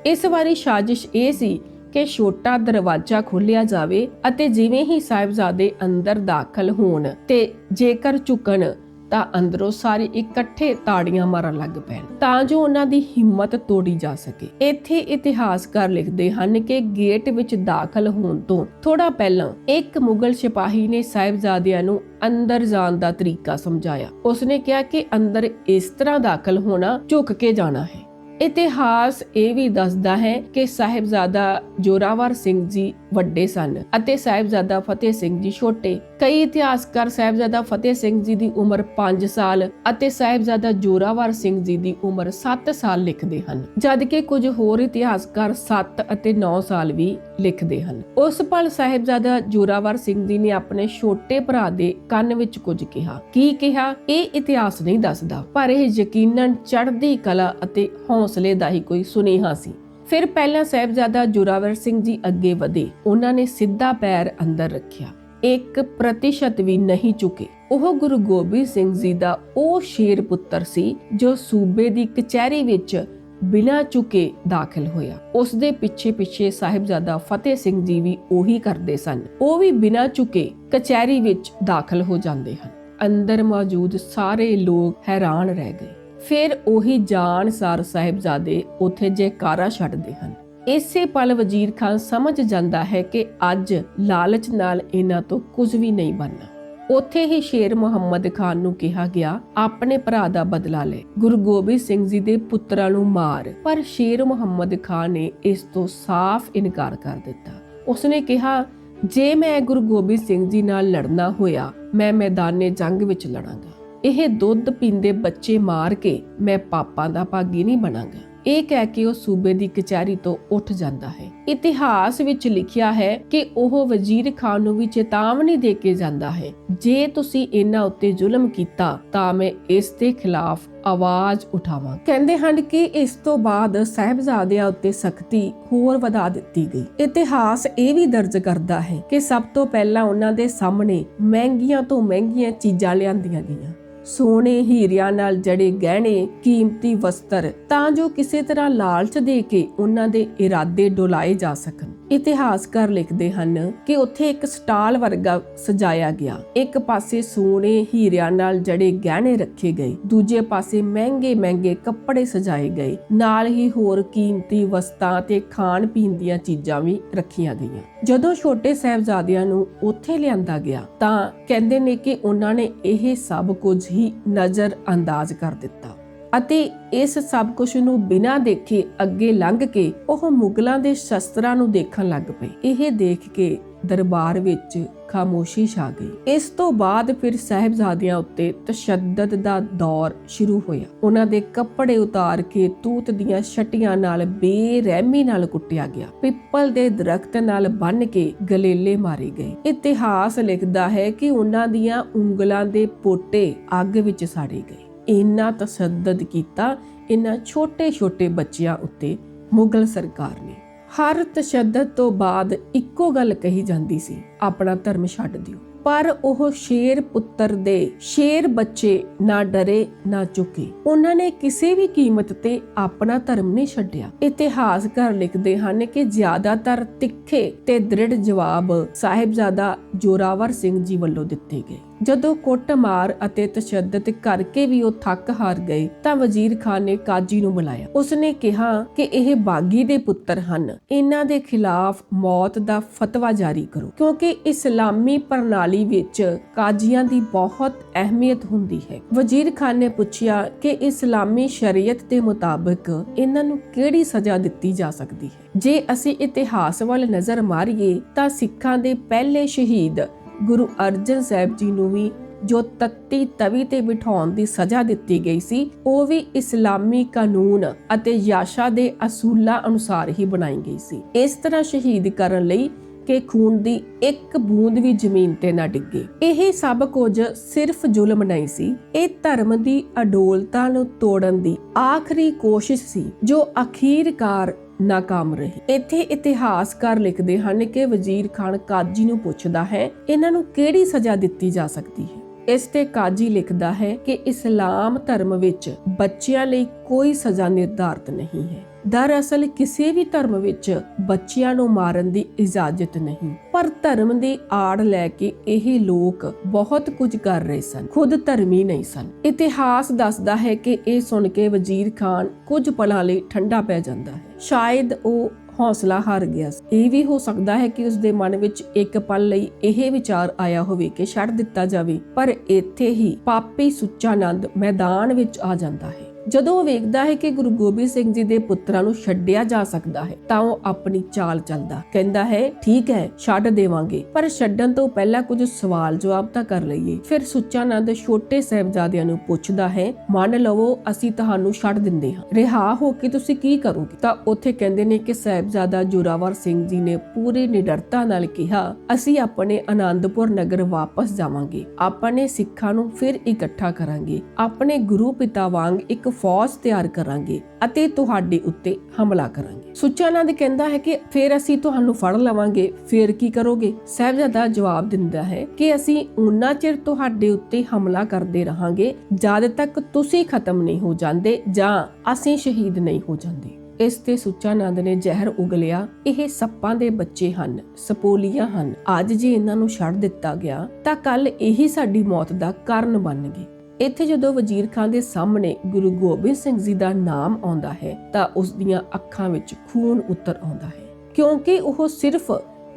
ਇਸ ਵਾਰੀ ਸਾਜ਼ਿਸ਼ ਇਹ ਸੀ ਕਿ ਛੋਟਾ ਦਰਵਾਜ਼ਾ ਖੋਲ੍ਹਿਆ ਜਾਵੇ ਅਤੇ ਜਿਵੇਂ ਹੀ ਸਾਹਿਬਜ਼ਾਦੇ ਅੰਦਰ ਦਾਖਲ ਹੋਣ ਤੇ ਜੇਕਰ ਝੁਕਣ ਤਾਂ ਅੰਦਰੋਂ ਸਾਰੇ ਇਕੱਠੇ ਤਾੜੀਆਂ ਮਾਰਨ ਲੱਗ ਪੈਣ। ਤਾਂ ਜੋ ਉਹਨਾਂ ਦੀ ਹਿੰਮਤ ਤੋੜੀ ਜਾ ਸਕੇ। ਇੱਥੇ ਇਤਿਹਾਸਕਾਰ ਲਿਖਦੇ ਹਨ ਕਿ ਗੇਟ ਵਿੱਚ ਦਾਖਲ ਹੋਣ ਤੋਂ ਥੋੜਾ ਪਹਿਲਾਂ ਇੱਕ ਮੁਗਲ ਸਿਪਾਹੀ ਨੇ ਸਾਹਿਬਜ਼ਾਦਿਆਂ ਨੂੰ ਅੰਦਰ ਜਾਣ ਦਾ ਤਰੀਕਾ ਸਮਝਾਇਆ। ਉਸਨੇ ਕਿਹਾ ਕਿ ਅੰਦਰ ਇਸ ਤਰ੍ਹਾਂ ਦਾਖਲ ਹੋਣਾ ਝੁਕ ਕੇ ਜਾਣਾ ਹੈ। ਇਤਿਹਾਸ ਇਹ ਵੀ ਦੱਸਦਾ ਹੈ ਕਿ ਸਾਹਿਬਜ਼ਾਦਾ ਜੋਰਾਵਰ ਸਿੰਘ ਜੀ ਵੱਡੇ ਸਨ ਅਤੇ ਸਾਹਿਬਜ਼ਾਦਾ ਫਤਿਹ ਸਿੰਘ ਜੀ ਛੋਟੇ ਕਈ ਇਤਿਹਾਸਕਾਰ ਸਾਹਿਬਜ਼ਾਦਾ ਫਤਿਹ ਸਿੰਘ ਜੀ ਦੀ ਉਮਰ 5 ਸਾਲ ਅਤੇ ਸਾਹਿਬਜ਼ਾਦਾ ਜੋਰਾਵਰ ਸਿੰਘ ਜੀ ਦੀ ਉਮਰ 7 ਸਾਲ ਲਿਖਦੇ ਹਨ ਜਦਕਿ ਕੁਝ ਹੋਰ ਇਤਿਹਾਸਕਾਰ 7 ਅਤੇ 9 ਸਾਲ ਵੀ ਲਿਖਦੇ ਹਨ। ਉਸ ਪਲ ਸਾਹਿਬਜ਼ਾਦਾ ਜੋਰਾਵਰ ਸਿੰਘ ਜੀ ਨੇ ਆਪਣੇ ਛੋਟੇ ਭਰਾ ਦੇ ਕੰਨ ਵਿੱਚ ਕੁਝ ਕਿਹਾ। ਕੀ ਕਿਹਾ? ਇਹ ਇਤਿਹਾਸ ਨਹੀਂ ਦੱਸਦਾ, ਪਰ ਇਹ ਯਕੀਨਨ ਚੜ੍ਹਦੀ ਕਲਾ ਅਤੇ ਹੌਸਲੇ ਦਾ ਹੀ ਕੋਈ ਸੁਨੇਹਾ ਸੀ। ਫਿਰ ਪਹਿਲਾਂ ਸਾਹਿਬਜ਼ਾਦਾ ਜੋਰਾਵਰ ਸਿੰਘ ਜੀ ਅੱਗੇ ਵਧੇ। ਉਹਨਾਂ ਨੇ ਸਿੱਧਾ ਪੈਰ ਅੰਦਰ ਰੱਖਿਆ। ਇੱਕ ਪ੍ਰਤੀਸ਼ਤ ਵੀ ਨਹੀਂ ਚੁੱਕੇ। ਉਹ ਗੁਰੂ ਗੋਬਿੰਦ ਸਿੰਘ ਜੀ ਦਾ ਉਹ ਸ਼ੇਰ ਪੁੱਤਰ ਸੀ, ਜੋ ਸੂਬੇ ਦੀ ਕਚਹਿਰੀ ਵਿੱਚ ਬਿਨਾਂ ਝੁਕੇ ਦਾਖਲ ਹੋਇਆ। ਉਸ ਦੇ ਪਿੱਛੇ ਪਿੱਛੇ ਸਾਹਿਬਜ਼ਾਦਾ ਫਤਿਹ ਸਿੰਘ ਜੀ ਵੀ ਉਹੀ ਕਰਦੇ ਸਨ। ਉਹ ਵੀ ਬਿਨਾਂ ਚੁਕੇ ਕਚਹਿਰੀ ਵਿੱਚ ਦਾਖਲ ਹੋ ਜਾਂਦੇ ਹਨ। ਅੰਦਰ ਮੌਜੂਦ ਸਾਰੇ ਲੋਕ ਹੈਰਾਨ ਰਹਿ ਗਏ। ਫਿਰ ਉਹੀ ਜਾਨਸਾਰ ਸਾਹਿਬਜ਼ਾਦੇ ਉੱਥੇ ਜੈਕਾਰਾ ਛੱਡਦੇ ਹਨ। ਇਸੇ ਪਲ ਵਜ਼ੀਰ ਖਾਨ ਸਮਝ ਜਾਂਦਾ ਹੈ ਕਿ ਅੱਜ ਲਾਲਚ ਨਾਲ ਇਹਨਾਂ ਤੋਂ ਕੁਝ ਵੀ ਨਹੀਂ ਬਣਨਾ। ਉੱਥੇ ਹੀ ਸ਼ੇਰ ਮੁਹੰਮਦ ਖਾਨ ਨੂੰ ਕਿਹਾ ਗਿਆ, ਆਪਣੇ ਭਰਾ ਦਾ ਬਦਲਾ ਲੈ। ਗੁਰੂ ਗੋਬਿੰਦ ਸਿੰਘ ਜੀ ਦੇ ਪੁੱਤਰਾਂ ਨੂੰ ਮਾਰ। ਪਰ ਸ਼ੇਰ ਮੁਹੰਮਦ ਖਾਨ ਨੇ ਇਸ ਤੋਂ ਸਾਫ਼ ਇਨਕਾਰ ਕਰ ਦਿੱਤਾ। ਉਸਨੇ ਕਿਹਾ, ਜੇ ਮੈਂ ਗੁਰੂ ਗੋਬਿੰਦ ਸਿੰਘ ਜੀ ਨਾਲ ਲੜਨਾ ਹੋਇਆ, ਮੈਂ ਮੈਦਾਨੇ ਜੰਗ ਵਿੱਚ ਲੜਾਂਗਾ। ਇਹ ਦੁੱਧ ਪੀਂਦੇ ਬੱਚੇ ਮਾਰ ਕੇ ਮੈਂ ਪਾਪਾਂ ਦਾ ਭਾਗੀ ਨਹੀਂ ਬਣਾਂਗਾ। ਇਹ ਕਹਿ ਕੇ ਉਹ ਸੂਬੇ ਦੀ ਕਚਹਿਰੀ ਤੋਂ ਉੱਠ ਜਾਂਦਾ ਹੈ। ਇਤਿਹਾਸ ਵਿੱਚ ਲਿਖਿਆ ਹੈ ਕਿ ਉਹ ਵਜ਼ੀਰ ਖਾਨ ਨੂੰ ਵੀ ਚੇਤਾਵਨੀ ਦੇ ਕੇ ਜਾਂਦਾ ਹੈ। ਜੇ ਤੁਸੀਂ ਇਹਨਾਂ ਉੱਤੇ ਜ਼ੁਲਮ ਕੀਤਾ ਤਾਂ ਮੈਂ ਇਸ ਦੇ ਖਿਲਾਫ ਆਵਾਜ਼ ਉਠਾਵਾਂ। ਕਹਿੰਦੇ ਹਨ ਕਿ ਇਸ ਤੋਂ ਬਾਅਦ ਸਾਹਿਬਜ਼ਾਦਿਆਂ ਉੱਤੇ ਸਖਤੀ ਹੋਰ ਵਧਾ ਦਿੱਤੀ ਗਈ। ਇਤਿਹਾਸ ਇਹ ਵੀ ਦਰਜ ਕਰਦਾ ਹੈ ਕਿ ਸਭ ਤੋਂ ਪਹਿਲਾਂ ਉਹਨਾਂ ਦੇ ਸਾਹਮਣੇ ਮਹਿੰਗੀਆਂ ਤੋਂ ਮਹਿੰਗੀਆਂ ਚੀਜ਼ਾਂ ਲਿਆਂਦੀਆਂ ਗਈਆਂ। ਸੋਨੇ ਹੀਰਿਆਂ ਨਾਲ ਜੜੇ ਗਹਿਣੇ, ਕੀਮਤੀ ਵਸਤਰ, ਤਾਂ ਜੋ ਕਿਸੇ ਤਰ੍ਹਾਂ ਲਾਲਚ ਦੇ ਕੇ ਉਹਨਾਂ ਦੇ ਇਰਾਦੇ ਡੁਲਾਏ ਜਾ ਸਕਣ। ਇਤਿਹਾਸਕਾਰ ਲਿਖਦੇ ਹਨ ਕਿ ਉੱਥੇ ਇੱਕ ਸਟਾਲ ਵਰਗਾ ਸਜਾਇਆ ਗਿਆ। ਇੱਕ ਪਾਸੇ ਸੋਨੇ ਹੀਰਿਆਂ ਨਾਲ ਜੜੇ ਗਹਿਣੇ ਰੱਖੇ ਗਏ, ਦੂਜੇ ਪਾਸੇ ਮਹਿੰਗੇ ਮਹਿੰਗੇ ਕੱਪੜੇ ਸਜਾਏ ਗਏ। ਨਾਲ ਹੀ ਹੋਰ ਕੀਮਤੀ ਵਸਤਾਂ ਤੇ ਖਾਣ ਪੀਣ ਦੀਆਂ ਚੀਜ਼ਾਂ ਵੀ ਰੱਖੀਆਂ ਗਈਆਂ। ਜਦੋਂ ਛੋਟੇ ਸਾਹਿਬਜ਼ਾਦਿਆਂ ਨੂੰ ਉੱਥੇ ਲਿਆਂਦਾ ਗਿਆ, ਤਾਂ ਕਹਿੰਦੇ ਨੇ ਕਿ ਉਹਨਾਂ ਨੇ ਇਹ ਸਭ ਕੁਝ ਹੀ ਨਜ਼ਰ ਅੰਦਾਜ਼ ਕਰ ਦਿੱਤਾ। ਅਤੇ ਇਸ ਸਭ ਕੁਝ ਨੂੰ ਬਿਨਾਂ ਦੇਖੇ ਅੱਗੇ ਲੰਘ ਕੇ ਉਹ ਮੁਗਲਾਂ ਦੇ ਸ਼ਸਤਰਾਂ ਨੂੰ ਦੇਖਣ ਲੱਗ ਪਏ। ਇਹ ਦੇਖ ਕੇ ਦਰਬਾਰ ਵਿੱਚ ਖਾਮੋਸ਼ੀ ਛਾ ਗਈ। ਇਸ ਤੋਂ ਬਾਅਦ ਫਿਰ ਸਾਹਿਬਜ਼ਾਦਿਆਂ ਉੱਤੇ ਤਸ਼ੱਦਦ ਦਾ ਦੌਰ ਸ਼ੁਰੂ ਹੋਇਆ। ਉਹਨਾਂ ਦੇ ਕੱਪੜੇ ਉਤਾਰ ਕੇ ਤੂਤ ਦੀਆਂ ਛਟੀਆਂ ਨਾਲ ਬੇਰਹਿਮੀ ਨਾਲ ਕੁੱਟਿਆ ਗਿਆ। ਪਿੱਪਲ ਦੇ ਦਰਖਤ ਨਾਲ ਬੰਨ ਕੇ ਗਲੇਲੇ ਮਾਰੇ ਗਏ। ਇਤਿਹਾਸ ਲਿਖਦਾ ਹੈ ਕਿ ਉਹਨਾਂ ਦੀਆਂ ਉਂਗਲਾਂ ਦੇ ਪੋਟੇ ਅੱਗ ਵਿੱਚ ਸਾੜੇ ਗਏ। ਇੰਨਾ ਤਸ਼ੱਦਦ ਕੀਤਾ ਇਹਨਾਂ ਛੋਟੇ-ਛੋਟੇ ਬੱਚਿਆਂ ਉੱਤੇ ਮੁਗਲ ਸਰਕਾਰ ਨੇ। ਹਰ ਤਸ਼ੱਦਦ ਤੋਂ ਬਾਅਦ ਇੱਕੋ ਗੱਲ ਕਹੀ ਜਾਂਦੀ ਸੀ, ਆਪਣਾ ਧਰਮ ਛੱਡ ਦਿਓ। ਪਰ ਉਹ ਸ਼ੇਰ ਪੁੱਤਰ ਦੇ ਸ਼ੇਰ ਬੱਚੇ ਨਾ ਡਰੇ, ਨਾ ਝੁਕੇ। ਉਹਨਾਂ ਨੇ ਕਿਸੇ ਵੀ ਕੀਮਤ ਤੇ ਆਪਣਾ ਧਰਮ ਨਹੀਂ ਛੱਡਿਆ। ਇਤਿਹਾਸਕਾਰ ਲਿਖਦੇ ਹਨ ਕਿ ਜ਼ਿਆਦਾਤਰ ਤਿੱਖੇ ਤੇ ਦ੍ਰਿੜ ਜਵਾਬ ਸਾਹਿਬਜ਼ਾਦਾ ਜੋਰਾਵਰ ਸਿੰਘ ਜੀ ਵੱਲੋਂ ਦਿੱਤੇ ਗਏ। ਜਦੋਂ ਕੁੱਟਮਾਰ ਅਤੇ ਤਸ਼ੱਦਦ ਕਰਕੇ ਵੀ ਉਹ ਥੱਕ ਹਾਰ ਗਏ ਤਾਂ ਵਜ਼ੀਰ ਖਾਨ ਨੇ ਕਾਜੀ ਨੂੰ ਬੁਲਾਇਆ। ਉਸਨੇ ਕਿਹਾ ਕਿ ਇਹ ਬਾਗੀ ਦੇ ਪੁੱਤਰ ਹਨ। ਇਹਨਾਂ ਦੇ ਖਿਲਾਫ ਮੌਤ ਦਾ ਫਤਵਾ ਜਾਰੀ ਕਰੋ, ਕਿਉਂਕਿ ਇਸਲਾਮੀ ਪ੍ਰਣਾਲੀ ਵਿੱਚ ਕਾਜ਼ੀਆਂ ਦੀ ਬਹੁਤ ਅਹਿਮੀਅਤ ਹੁੰਦੀ ਹੈ। ਵਜ਼ੀਰ ਖਾਨ ਨੇ ਪੁੱਛਿਆ ਕਿ ਇਸਲਾਮੀ ਸ਼ਰੀਅਤ ਦੇ ਮੁਤਾਬਕ ਇਹਨਾਂ ਨੂੰ ਕਿਹੜੀ ਸਜ਼ਾ ਦਿੱਤੀ ਜਾ ਸਕਦੀ ਹੈ? ਜੇ ਅਸੀਂ ਇਤਿਹਾਸ ਵੱਲ ਨਜ਼ਰ ਮਾਰੀਏ ਤਾਂ ਸਿੱਖਾਂ ਦੇ ਪਹਿਲੇ ਸ਼ਹੀਦ ਗੁਰੂ ਅਰਜਨ ਸਾਹਿਬ ਜੀ ਨੂੰ ਵੀ ਜੋ ਤੱਤੀ ਤਵੀ ਤੇ ਬਿਠਾਉਣ ਦੀ ਸਜ਼ਾ ਦਿੱਤੀ ਗਈ ਸੀ, ਉਹ ਵੀ ਇਸਲਾਮੀ ਕਾਨੂੰਨ ਅਤੇ ਯਾਸ਼ਾ ਦੇ ਅਸੂਲਾਂ ਅਨੁਸਾਰ ਹੀ ਬਣਾਈ ਗਈ ਸੀ। ਇਸ ਤਰ੍ਹਾਂ ਸ਼ਹੀਦ ਕਰਨ ਲਈ ਕਿ ਖੂਨ ਦੀ ਇੱਕ ਬੂੰਦ ਵੀ ਜ਼ਮੀਨ ਤੇ ਨਾ ਡਿੱਗੇ। ਇਹ ਸਭ ਕੁਝ ਸਿਰਫ ਜ਼ੁਲਮ ਨਹੀਂ ਸੀ, ਇਹ ਧਰਮ ਦੀ ਅਡੋਲਤਾ ਨੂੰ ਤੋੜਨ ਦੀ ਆਖਰੀ ਕੋਸ਼ਿਸ਼ ਸੀ, ਜੋ ਅਖੀਰਕਾਰ ਨਾਕਾਮ ਰਹੇ। ਇੱਥੇ ਇਤਿਹਾਸਕਾਰ ਲਿਖਦੇ ਹਨ ਕਿ ਵਜ਼ੀਰ ਖਾਨ ਕਾਜੀ ਨੂੰ ਪੁੱਛਦਾ ਹੈ, ਇਹਨਾਂ ਨੂੰ ਕਿਹੜੀ ਸਜ਼ਾ ਦਿੱਤੀ ਜਾ ਸਕਦੀ ਹੈ? ਇਸ ਤੇ ਕਾਜੀ ਲਿਖਦਾ ਹੈ ਕਿ ਇਸਲਾਮ ਧਰਮ ਵਿੱਚ ਬੱਚਿਆਂ ਲਈ ਕੋਈ ਸਜ਼ਾ ਨਿਰਧਾਰਤ ਨਹੀਂ ਹੈ। ਦਰਅਸਲ ਕਿਸੇ ਵੀ ਧਰਮ ਵਿੱਚ ਬੱਚਿਆਂ ਨੂੰ ਮਾਰਨ ਦੀ ਇਜਾਜ਼ਤ ਨਹੀਂ। ਪਰ ਧਰਮ ਦੀ ਆੜ ਲੈ ਕੇ ਇਹ ਲੋਕ ਬਹੁਤ ਕੁਝ ਕਰ ਰਹੇ ਸਨ। ਖੁਦ ਧਰਮੀ ਨਹੀਂ ਸਨ। ਇਤਿਹਾਸ ਦੱਸਦਾ ਹੈ ਕਿ ਇਹ ਸੁਣ ਕੇ ਵਜ਼ੀਰ ਖਾਨ ਕੁਝ ਪਲਾਂ ਲਈ ਠੰਡਾ ਪੈ ਜਾਂਦਾ ਹੈ। ਸ਼ਾਇਦ ਉਹ ਹੌਸਲਾ ਹਾਰ ਗਿਆ ਸੀ। ਇਹ ਵੀ ਹੋ ਸਕਦਾ ਹੈ ਕਿ ਉਸ ਦੇ ਮਨ ਵਿੱਚ ਇੱਕ ਪਲ ਲਈ ਇਹ ਵਿਚਾਰ ਆਇਆ ਹੋਵੇ ਕਿ ਛੱਡ ਦਿੱਤਾ ਜਾਵੇ, ਪਰ ਇੱਥੇ ਹੀ ਪਾਪੀ ਸੁੱਚਾਨੰਦ ਮੈਦਾਨ ਵਿੱਚ ਆ ਜਾਂਦਾ ਹੈ। ਜਦੋਂ ਉਹ ਵੇਖਦਾ ਹੈ ਕਿ ਗੁਰੂ ਗੋਬਿੰਦ ਸਿੰਘ ਜੀ ਦੇ ਪੁੱਤਰਾਂ ਨੂੰ ਛੱਡਿਆ ਜਾ ਸਕਦਾ ਹੈ, ਤਾਂ ਉਹ ਆਪਣੀ ਚਾਲ ਚੱਲਦਾ। ਕਹਿੰਦਾ ਹੈ, ਠੀਕ ਹੈ, ਛੱਡ ਦੇਵਾਂਗੇ, ਪਰ ਛੱਡਣ ਤੋਂ ਪਹਿਲਾਂ ਕੁਝ ਸਵਾਲ ਜਵਾਬ ਤਾਂ ਕਰ ਲਈਏ। ਫਿਰ ਸੁੱਚਾਨੰਦ ਛੋਟੇ ਸਾਹਿਬਜ਼ਾਦਿਆਂ ਨੂੰ ਪੁੱਛਦਾ ਹੈ, ਮੰਨ ਲਵੋ, ਅਸੀਂ ਤੁਹਾਨੂੰ ਛੱਡ ਦਿੰਦੇ ਹਾਂ। ਰਿਹਾ ਹੋ ਕੇ ਤੁਸੀਂ ਕੀ ਕਰੋਗੇ? ਤਾਂ ਉੱਥੇ ਕਹਿੰਦੇ ਨੇ ਕਿ ਸਾਹਿਬਜ਼ਾਦਾ ਜੋਰਾਵਰ ਸਿੰਘ ਜੀ ਨੇ ਪੂਰੀ ਨਿਡਰਤਾ ਨਾਲ ਕਿਹਾ, ਅਸੀਂ ਆਪਣੇ ਆਨੰਦਪੁਰ ਨਗਰ ਵਾਪਸ ਜਾਵਾਂਗੇ। ਆਪਣੇ ਸਿੱਖਾਂ ਨੂੰ ਫਿਰ ਇਕੱਠਾ ਕਰਾਂਗੇ। ਆਪਣੇ ਗੁਰੂ ਪਿਤਾ ਵਾਂਗ ਇੱਕ ਫੌਜ ਤਿਆਰ ਕਰਾਂਗੇ ਅਤੇ ਤੁਹਾਡੇ ਉੱਤੇ ਹਮਲਾ ਕਰਾਂਗੇ। ਸੁੱਚਾਨੰਦ ਕਹਿੰਦਾ ਹੈ ਕਿ ਫਿਰ ਅਸੀਂ ਤੁਹਾਨੂੰ ਫੜ ਲਵਾਂਗੇ। ਫਿਰ ਕੀ ਕਰੋਗੇ? ਸਾਹਿਬਜ਼ਾਦਾ ਜਵਾਬ ਦਿੰਦਾ ਹੈ ਕਿ ਅਸੀਂ ਉਨਾ ਚਿਰ ਤੁਹਾਡੇ ਉੱਤੇ ਹਮਲਾ ਕਰਦੇ ਰਹਾਂਗੇ ਜਦ ਤੱਕ ਤੁਸੀਂ ਖਤਮ ਨਹੀਂ ਹੋ ਜਾਂਦੇ ਜਾਂ ਅਸੀਂ ਸ਼ਹੀਦ ਨਹੀਂ ਹੋ ਜਾਂਦੇ। ਇਸ ਤੇ ਸੁੱਚਾਨੰਦ ਨੇ ਜ਼ਹਿਰ ਉਗਲਿਆ ਇਹ ਸੱਪਾਂ ਦੇ ਬੱਚੇ ਹਨ, ਸਪੋਲੀਆਂ ਹਨ। ਅੱਜ ਜੇ ਇਹਨਾਂ ਨੂੰ ਛੱਡ ਦਿੱਤਾ ਗਿਆ ਤਾਂ ਕੱਲ ਇਹੀ ਸਾਡੀ ਮੌਤ ਦਾ ਕਾਰਨ ਬਣਨਗੇ ਇੱਥੇ ਜਦੋਂ ਵਜ਼ੀਰ ਖਾਨ ਦੇ ਸਾਹਮਣੇ ਗੁਰੂ ਗੋਬਿੰਦ ਸਿੰਘ ਜੀ ਦਾ ਨਾਮ ਆਉਂਦਾ ਹੈ ਤਾਂ ਉਸ ਦੀਆਂ ਅੱਖਾਂ ਵਿੱਚ ਖੂਨ ਉਤਰ ਆਉਂਦਾ ਹੈ, ਕਿਉਂਕਿ ਉਹ ਸਿਰਫ